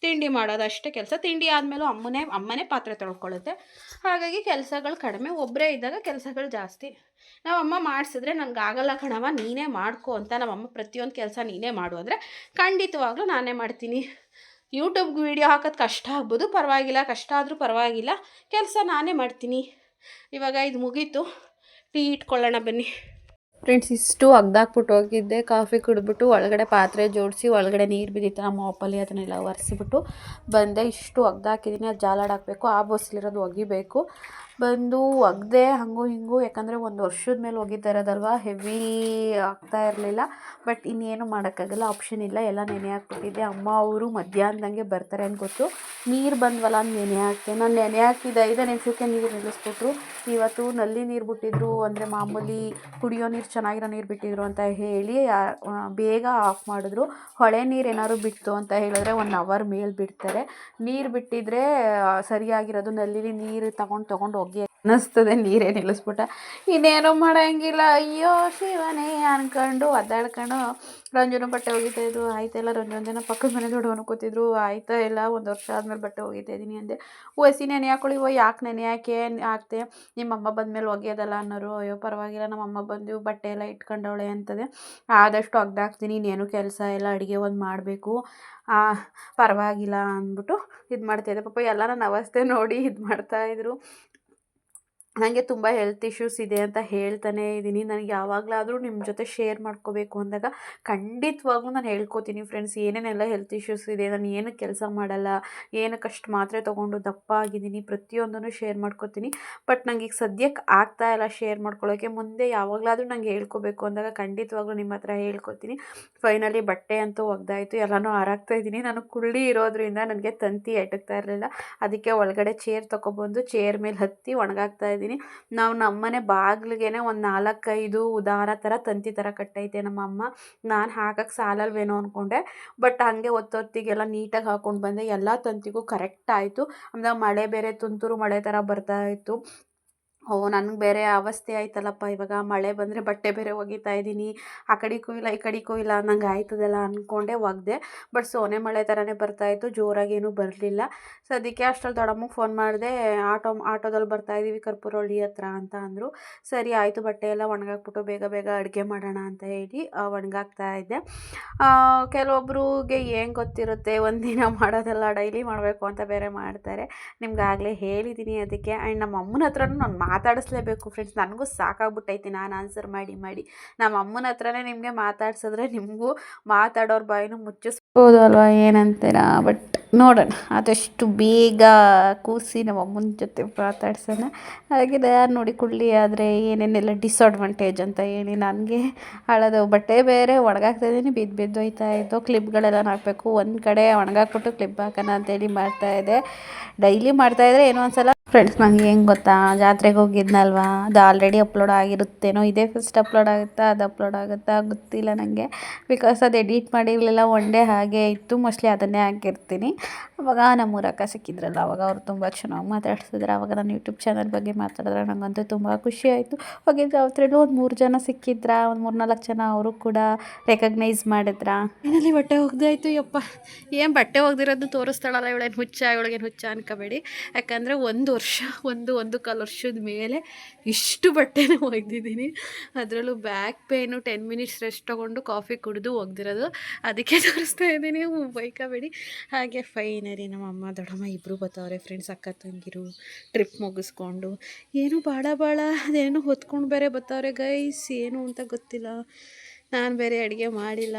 ತಿಂಡಿ ಮಾಡೋದು ಅಷ್ಟೇ ಕೆಲಸ. ತಿಂಡಿ ಆದಮೇಲೂ ಅಮ್ಮನೇ ಅಮ್ಮನೇ ಪಾತ್ರೆ ತೊಳ್ಕೊಳ್ಳುತ್ತೆ. ಹಾಗಾಗಿ ಕೆಲಸಗಳು ಕಡಿಮೆ. ಒಬ್ಬರೇ ಇದ್ದಾಗ ಕೆಲಸಗಳು ಜಾಸ್ತಿ. ನಮ್ಮಮ್ಮ ಮಾಡಿಸಿದ್ರೆ ನನಗೆ ಆಗಲ್ಲ ಕಣವ ನೀನೇ ಮಾಡ್ಕೊ ಅಂತ ನಮ್ಮಮ್ಮ ಪ್ರತಿಯೊಂದು ಕೆಲಸ ನೀನೇ ಮಾಡು ಅಂದರೆ ಖಂಡಿತವಾಗ್ಲೂ ನಾನೇ ಮಾಡ್ತೀನಿ. ಯೂಟ್ಯೂಬ್ಗೆ ವೀಡಿಯೋ ಹಾಕೋದು ಕಷ್ಟ ಆಗ್ಬೋದು. ಪರವಾಗಿಲ್ಲ, ಕಷ್ಟ ಆದರೂ ಪರವಾಗಿಲ್ಲ. ಕೆಲಸ ನಾನೇ ಮಾಡ್ತೀನಿ. ಇವಾಗ ಇದು ಮುಗೀತು. ಟೀ ಇಟ್ಕೊಳ್ಳೋಣ ಬನ್ನಿ. ಫ್ರೆಂಡ್ಸ್ ಇಷ್ಟು ಅಗ್ದಾಕ್ಬಿಟ್ಟು ಹೋಗಿದ್ದೆ. ಕಾಫಿ ಕುಡಿದ್ಬಿಟ್ಟು ಒಳಗಡೆ ಪಾತ್ರೆ ಜೋಡಿಸಿ, ಒಳಗಡೆ ನೀರು ಬಿದ್ದಿತ್ತು. ನಮ್ಮ ಮಾಪಲ್ಲಿ ಅದನ್ನೆಲ್ಲ ಒರೆಸಿಬಿಟ್ಟು ಬಂದೆ. ಇಷ್ಟು ಅಗ್ದಾಕಿದ್ದೀನಿ. ಅದು ಜಾಲಾಡಾಕಬೇಕು ಆ ಬಸ್ಲಿರೋದು ಒಗಿಬೇಕು. ಬಂದು ಒಗೆದೆ ಹಾಗೂ ಹಿಂಗೂ ಯಾಕಂದರೆ ಒಂದು ವರ್ಷದ ಮೇಲೆ ಒಗಿತಾ ಇರೋದಲ್ವ ಹೆವಿ ಆಗ್ತಾ ಇರಲಿಲ್ಲ. ಬಟ್ ಇನ್ನೇನು ಮಾಡೋಕ್ಕಾಗಲ್ಲ. ಆಪ್ಷನ್ ಇಲ್ಲ. ಎಲ್ಲ ನೆನೆ ಹಾಕ್ಬಿಟ್ಟಿದ್ದೆ. ಅಮ್ಮ ಅವರು ಮಧ್ಯಾಹ್ನದಂಗೆ ಬರ್ತಾರೆ ಅಂತ ಗೊತ್ತು. ನೀರು ಬಂದ್ವಲ್ಲ ಅಂತ ನೆನೆ ಹಾಕಿ ನಾನು ನೆನೆ ಹಾಕಿದ ಐದು ನಿಮಿಷಕ್ಕೆ ನೀರು ನಿಲ್ಲಿಸ್ಬಿಟ್ರು. ಇವತ್ತು ನಲ್ಲಿ ನೀರು ಬಿಟ್ಟಿದ್ರು. ಅಂದರೆ ಮಾಮೂಲಿ ಕುಡಿಯೋ ನೀರು ಚೆನ್ನಾಗಿರೋ ನೀರು ಬಿಟ್ಟಿದ್ರು ಅಂತ ಹೇಳಿ ಬೇಗ ಆಫ್ ಮಾಡಿದ್ರು. ಹೊಳೆ ನೀರು ಏನಾದ್ರು ಬಿಡ್ತು ಅಂತ ಹೇಳಿದ್ರೆ ಒನ್ ಅವರ್ ಮೇಲೆ ಬಿಡ್ತಾರೆ. ನೀರು ಬಿಟ್ಟಿದ್ರೆ ಸರಿಯಾಗಿರೋದು ನಲ್ಲಿಲಿ ನೀರು ತಗೊಂಡು ತೊಗೊಂಡು ಅನ್ನಿಸ್ತದೆ, ನೀರೇ ನಿಲ್ಲಿಸ್ಬಿಟ್ಟ. ಇನ್ನೇನು ಮಾಡೋಂಗಿಲ್ಲ. ಅಯ್ಯೋ, ಶಿವನೇ ಅನ್ಕೊಂಡು ಒದ್ದಾಡ್ಕೊಂಡು ರಂಜನ ಬಟ್ಟೆ ಒಗಿತಾ ಇದ್ರು ಆಯ್ತಾ ಇಲ್ಲ ರಂಜುನ್ ಜನ ಪಕ್ಕದ ಮನೆ ದೊಡ್ಡವನು ಕೂತಿದ್ರು. ಆಯ್ತಾ ಇಲ್ಲ, ಒಂದು ವರ್ಷ ಆದಮೇಲೆ ಬಟ್ಟೆ ಒಗಿತಾ ಇದ್ದೀನಿ ಅಂದೆ. ಒಸಿ ನೆನೆ ಓ, ಯಾಕೆ ನೆನೆ ಯಾಕೆ ಹಾಕ್ತೆ? ನಿಮ್ಮಮ್ಮ ಬಂದಮೇಲೆ ಒಗೆಯೋದಲ್ಲ ಅನ್ನೋರು, ಅಯ್ಯೋ, ಪರವಾಗಿಲ್ಲ, ನಮ್ಮಮ್ಮ ಬಂದು ಬಟ್ಟೆ ಎಲ್ಲ ಇಟ್ಕೊಂಡವಳೆ ಅಂತದೆ. ಆದಷ್ಟು ಒಗ್ದಾಕ್ತೀನಿ, ಇನ್ನೇನು ಕೆಲಸ ಇಲ್ಲ, ಅಡುಗೆ ಒಂದು ಮಾಡಬೇಕು. ಪರವಾಗಿಲ್ಲ ಅಂದ್ಬಿಟ್ಟು ಇದು ಮಾಡ್ತಾಯಿದ್ದೆ ಪಾಪ ಎಲ್ಲ ನನ್ನ ಅವಸ್ಥೆ ನೋಡಿ ಇದು ಮಾಡ್ತಾಯಿದ್ರು ನನಗೆ ತುಂಬ ಹೆಲ್ತ್ ಇಶ್ಯೂಸ್ ಇದೆ ಅಂತ ಹೇಳ್ತಾನೇ ಇದ್ದೀನಿ. ನನಗೆ ಯಾವಾಗಲಾದರೂ ನಿಮ್ಮ ಜೊತೆ ಶೇರ್ ಮಾಡ್ಕೋಬೇಕು ಅಂದಾಗ ಖಂಡಿತವಾಗ್ಲೂ ನಾನು ಹೇಳ್ಕೊತೀನಿ ಫ್ರೆಂಡ್ಸ್ ಏನೇನೆಲ್ಲ ಹೆಲ್ತ್ ಇಶ್ಯೂಸ್ ಇದೆ, ನಾನು ಏನು ಕೆಲಸ ಮಾಡಲ್ಲ, ಏನಕ್ಕಷ್ಟು ಮಾತ್ರೆ ತೊಗೊಂಡು ದಪ್ಪ ಆಗಿದ್ದೀನಿ ಪ್ರತಿಯೊಂದನ್ನು ಶೇರ್ ಮಾಡ್ಕೋತೀನಿ. ಬಟ್ ನನಗೆ ಈಗ ಸದ್ಯಕ್ಕೆ ಆಗ್ತಾ ಇಲ್ಲ ಶೇರ್ ಮಾಡ್ಕೊಳ್ಳೋಕ್ಕೆ ಮುಂದೆ ಯಾವಾಗಲಾದರೂ ನಂಗೆ ಹೇಳ್ಕೊಬೇಕು ಅಂದಾಗ ಖಂಡಿತವಾಗ್ಲೂ ನಿಮ್ಮ ಹತ್ರ ಹೇಳ್ಕೊತೀನಿ. ಫೈನಲಿ ಬಟ್ಟೆ ಅಂತೂ ಒಗ್ದಾಯಿತು. ಎಲ್ಲನೂ ಹಾರಾಗ್ತಾ ಇದ್ದೀನಿ. ನಾನು ಕುಳ್ಳಿ ಇರೋದ್ರಿಂದ ನನಗೆ ತಂತಿ ಎಟಕ್ತಾ ಇರಲಿಲ್ಲ. ಅದಕ್ಕೆ ಒಳಗಡೆ ಚೇರ್ ತೊಗೊಬಂದು ಚೇರ್ ಮೇಲೆ ಹತ್ತಿ ಒಣಗಾಗ್ತಾ ಇದ್ದೀನಿ. ನಾವು ನಮ್ಮನೆ ಬಾಗಿಲಿಗೇನೆ ಒಂದು ನಾಲ್ಕೈದು ಉದಾರ ಥರ ತಂತಿ ಥರ ಕಟ್ಟೈತೆ ನಮ್ಮಮ್ಮ. ನಾನು ಹಾಕಕ್ಕೆ ಸಾಲಲ್ವೇನೋ ಅಂದ್ಕೊಂಡೆ ಬಟ್ ಹಾಗೆ ಒತ್ತೊತ್ತಿಗೆಲ್ಲ ನೀಟಾಗಿ ಹಾಕ್ಕೊಂಡು ಬಂದೆ. ಎಲ್ಲ ತಂತಿಗೂ ಕರೆಕ್ಟ್ ಆಯಿತು. ಆಮೇಲೆ ಮಳೆ ಬೇರೆ ತುಂತುರು ಮಳೆ ಥರ ಬರ್ತಾ ಇತ್ತು. ಓ ನನಗೆ ಬೇರೆ ಅವಸ್ಥೆ ಆಯ್ತಲ್ಲಪ್ಪ. ಇವಾಗ ಮಳೆ ಬಂದರೆ ಬಟ್ಟೆ ಬೇರೆ ಒಗಿತಾ ಇದ್ದೀನಿ. ಆ ಕಡೆಗೂ ಇಲ್ಲ ಈ ಕಡೆಗೂ ಇಲ್ಲ ಅನ್ನಂಗೆ ಆಯ್ತದಲ್ಲ ಅಂದ್ಕೊಂಡೆ ಒಗೆದೆ. ಬಟ್ ಸೋನೆ ಮಳೆ ಥರನೇ ಬರ್ತಾಯಿತ್ತು ಜೋರಾಗೇನೂ ಬರಲಿಲ್ಲ. ಸೊ ಅದಕ್ಕೆ ಅಷ್ಟ್ರಲ್ಲಿ ದೊಡ್ಡಮ್ಮಗೆ ಫೋನ್ ಮಾಡಿದೆ ಆಟೋ ಆಟೋದಲ್ಲಿ ಬರ್ತಾಯಿದ್ದೀವಿ ಕರ್ಪೂರಹಳ್ಳಿ ಹತ್ರ ಅಂತ ಅಂದರು. ಸರಿ ಆಯಿತು ಬಟ್ಟೆ ಎಲ್ಲ ಒಣಗಾಕ್ಬಿಟ್ಟು ಬೇಗ ಬೇಗ ಅಡುಗೆ ಮಾಡೋಣ ಅಂತ ಹೇಳಿ ಆ, ಒಣಗಾಕ್ತಾ ಇದ್ದೆ. ಆ, ಕೆಲವೊಬ್ರಿಗೆ ಏನು ಗೊತ್ತಿರುತ್ತೆ ಒಂದಿನ ಮಾಡೋದೆಲ್ಲ ಡೈಲಿ ಮಾಡಬೇಕು ಅಂತ ಬೇರೆ ಮಾಡ್ತಾರೆ. ನಿಮ್ಗೆ ಆಗಲೇ ಹೇಳಿದ್ದೀನಿ ಅದಕ್ಕೆ. ಆ್ಯಂಡ್ ನಮ್ಮ ಅಮ್ಮನ ಹತ್ರನೂ ನಾನು ಮಾತಾಡಿಸ್ಲೇಬೇಕು ಫ್ರೆಂಡ್ಸ್ ನನಗೂ ಸಾಕಾಗ್ಬಿಟ್ಟೈತಿ ನಾನು ಆನ್ಸರ್ ಮಾಡಿ ಮಾಡಿ. ನಮ್ಮ ಅಮ್ಮನ ಹತ್ರನೇ ನಿಮಗೆ ಮಾತಾಡ್ಸಿದ್ರೆ ನಿಮಗೂ ಮಾತಾಡೋರ ಬಾಯಿನೂ ಮುಚ್ಚಿಸ್ಬೋದು ಅಲ್ವಾ ಏನಂತೀರಾ? ಬಟ್ ನೋಡೋಣ, ಆದಷ್ಟು ಬೇಗ ಕೂಸಿ ನಮ್ಮ ಅಮ್ಮನ ಜೊತೆ ಮಾತಾಡ್ಸೋಣ. ಹಾಗೆ ಯಾರು ನೋಡಿ ಕುಳ್ಳಿ ಆದರೆ ಏನೇನೆಲ್ಲ ಡಿಸ್ಅಡ್ವಾಂಟೇಜ್ ಅಂತ ಹೇಳಿ ನನಗೆ ಹಳದು ಬಟ್ಟೆ ಬೇರೆ ಒಣಗಾಕ್ತಾ ಇದ್ದೀನಿ, ಬಿದ್ದು ಬಿದ್ದು ಹೋಯ್ತಾ ಇತ್ತು ಕ್ಲಿಪ್ಗಳೆಲ್ಲ ಹಾಕಬೇಕು ಒಂದು ಕಡೆ ಒಣಗಾಕ್ಬಿಟ್ಟು ಕ್ಲಿಪ್ ಹಾಕೋಣ ಅಂತೇಳಿ ಮಾಡ್ತಾಯಿದ್ದೆ ಡೈಲಿ ಮಾಡ್ತಾಯಿದ್ರೆ ಏನೋ ಒಂದ್ಸಲ ಫ್ರೆಂಡ್ಸ್ ನನಗೆ ಹೆಂಗೆ ಗೊತ್ತಾ? ಜಾತ್ರೆಗೆ ಹೋಗಿದ್ನಲ್ವಾ? ಅದು ಆಲ್ರೆಡಿ ಅಪ್ಲೋಡ್ ಆಗಿರುತ್ತೇನೋ? ಇದೇ ಫಸ್ಟ್ ಅಪ್ಲೋಡ್ ಆಗುತ್ತಾ? ಅದು ಅಪ್ಲೋಡ್ ಆಗುತ್ತಾ? ಗೊತ್ತಿಲ್ಲ ನನಗೆ ಬಿಕಾಸ್ ಅದು ಎಡಿಟ್ ಮಾಡಿರಲಿಲ್ಲ ಒನ್ ಡೇ ಹಾಗೆ ಇತ್ತು. ಮೋಸ್ಟ್ಲಿ ಅದನ್ನೇ ಹಾಕಿರ್ತೀನಿ. ಅವಾಗ ನಮ್ಮೂರ ಅಕ್ಕ ಸಿಕ್ಕಿದ್ರಲ್ಲ, ಅವಾಗ ಅವ್ರು ತುಂಬ ಚೆನ್ನಾಗಿ ಮಾತಾಡ್ಸಿದ್ರು. ಅವಾಗ ನಾನು ಯೂಟ್ಯೂಬ್ ಚಾನಲ್ ಬಗ್ಗೆ ಮಾತಾಡಿದ್ರೆ ನನಗಂತೂ ತುಂಬ ಖುಷಿ ಆಯಿತು. ಹಾಗೆ ಜಾತ್ರೆಲೂ ಒಂದು ಮೂರು ಜನ ಸಿಕ್ಕಿದ್ರ? ಒಂದು ಮೂರು ನಾಲ್ಕು ಜನ ಅವರು ಕೂಡ ರೆಕಗ್ನೈಸ್ ಮಾಡಿದ್ರ? ಏನಲ್ಲಿ ಬಟ್ಟೆ ಒಗ್ದಾಯ್ತು ಯಪ್ಪ. ಏನು ಬಟ್ಟೆ ಒಗ್ದಿರೋದು ತೋರಿಸ್ತಾಳಲ್ಲ, ಇವಳೇನು ಹುಚ್ಚ, ಇವಳಿಗೇನು ಹುಚ್ಚ ಅನ್ಕೋಬೇಡಿ. ಯಾಕಂದರೆ ಒಂದು ವರ್ಷ, ಒಂದು ಒಂದು ಕಾಲು ವರ್ಷದ ಮೇಲೆ ಇಷ್ಟು ಬಟ್ಟೆನ ಒಗ್ದಿದ್ದೀನಿ ಅದರಲ್ಲೂ back pain ten minutes rest ತೊಗೊಂಡು ಕಾಫಿ ಕುಡಿದು ಒಗ್ದಿರೋದು. ಅದಕ್ಕೆ ತೋರಿಸ್ತಾ ಇದ್ದೀನಿ ಬೈಕಬೇಡಿ. ಹಾಗೆ ಫೈನರಿ ನಮ್ಮ ಅಮ್ಮ, ದೊಡ್ಡಮ್ಮ ಇಬ್ಬರು ಬರ್ತಾವ್ರೆ ಫ್ರೆಂಡ್ಸ್ ಅಕ್ಕ ತಂಗಿರು ಟ್ರಿಪ್ ಮುಗಿಸ್ಕೊಂಡು. ಏನು ಭಾಳ ಭಾಳ ಅದೇನು ಹೊತ್ಕೊಂಡು ಬೇರೆ ಬರ್ತಾವ್ರೆ ಗೈಸ್ ಏನು ಅಂತ ಗೊತ್ತಿಲ್ಲ. ನಾನು ಬೇರೆ ಅಡುಗೆ ಮಾಡಿಲ್ಲ.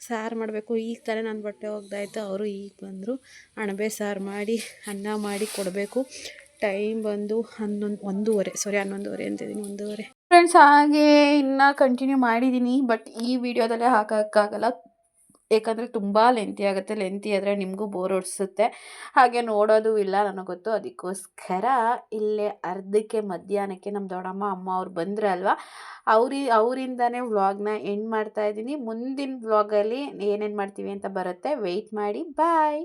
ಸಾರು ಮಾಡಬೇಕು. ಈಗ ತಾನೇ ನಾನು ಬಟ್ಟೆ ಒಗ್ದಾಯ್ತು. ಅವರು ಈಗ ಬಂದರು. ಅಣಬೆ ಸಾರು ಮಾಡಿ, ಅನ್ನ ಮಾಡಿ ಕೊಡಬೇಕು. ಟೈಮ್ ಬಂದು ಹನ್ನೊಂದು, ಒಂದೂವರೆ. ಸಾರಿ ಹನ್ನೊಂದುವರೆ ಅಂತಿದ್ದೀನಿ ಒಂದೂವರೆ. ಫ್ರೆಂಡ್ಸ್ ಹಾಗೆ ಇನ್ನೂ ಕಂಟಿನ್ಯೂ ಮಾಡಿದ್ದೀನಿ ಬಟ್ ಈ ವಿಡಿಯೋದಲ್ಲೇ ಹಾಕೋಕ್ಕಾಗಲ್ಲ ಏಕೆಂದರೆ ತುಂಬ ಲೆಂತಿ ಆಗುತ್ತೆ ಲೆಂತಿ ಆದರೆ ನಿಮಗೂ ಬೋರ್ ಹೊಡಿಸುತ್ತೆ ಹಾಗೆ ನೋಡೋದು ಇಲ್ಲ ನನಗೆ ಗೊತ್ತು, ಅದಕ್ಕೋಸ್ಕರ ಇಲ್ಲೇ ಅರ್ಧಕ್ಕೆ ಮಧ್ಯಾಹ್ನಕ್ಕೆ ನಮ್ಮ ದೊಡ್ಡಮ್ಮ, ಅಮ್ಮ ಅವ್ರು ಬಂದ್ರಲ್ವ ಅವ್ರಿ, ಅವರಿಂದನೇ ವ್ಲಾಗ್ನ ಎಂಡ್ ಮಾಡ್ತಾ ಇದ್ದೀನಿ. ಮುಂದಿನ ವ್ಲಾಗಲ್ಲಿ ಏನೇನು ಮಾಡ್ತೀವಿ ಅಂತ ಬರುತ್ತೆ ವೆಯ್ಟ್ ಮಾಡಿ ಬಾಯ್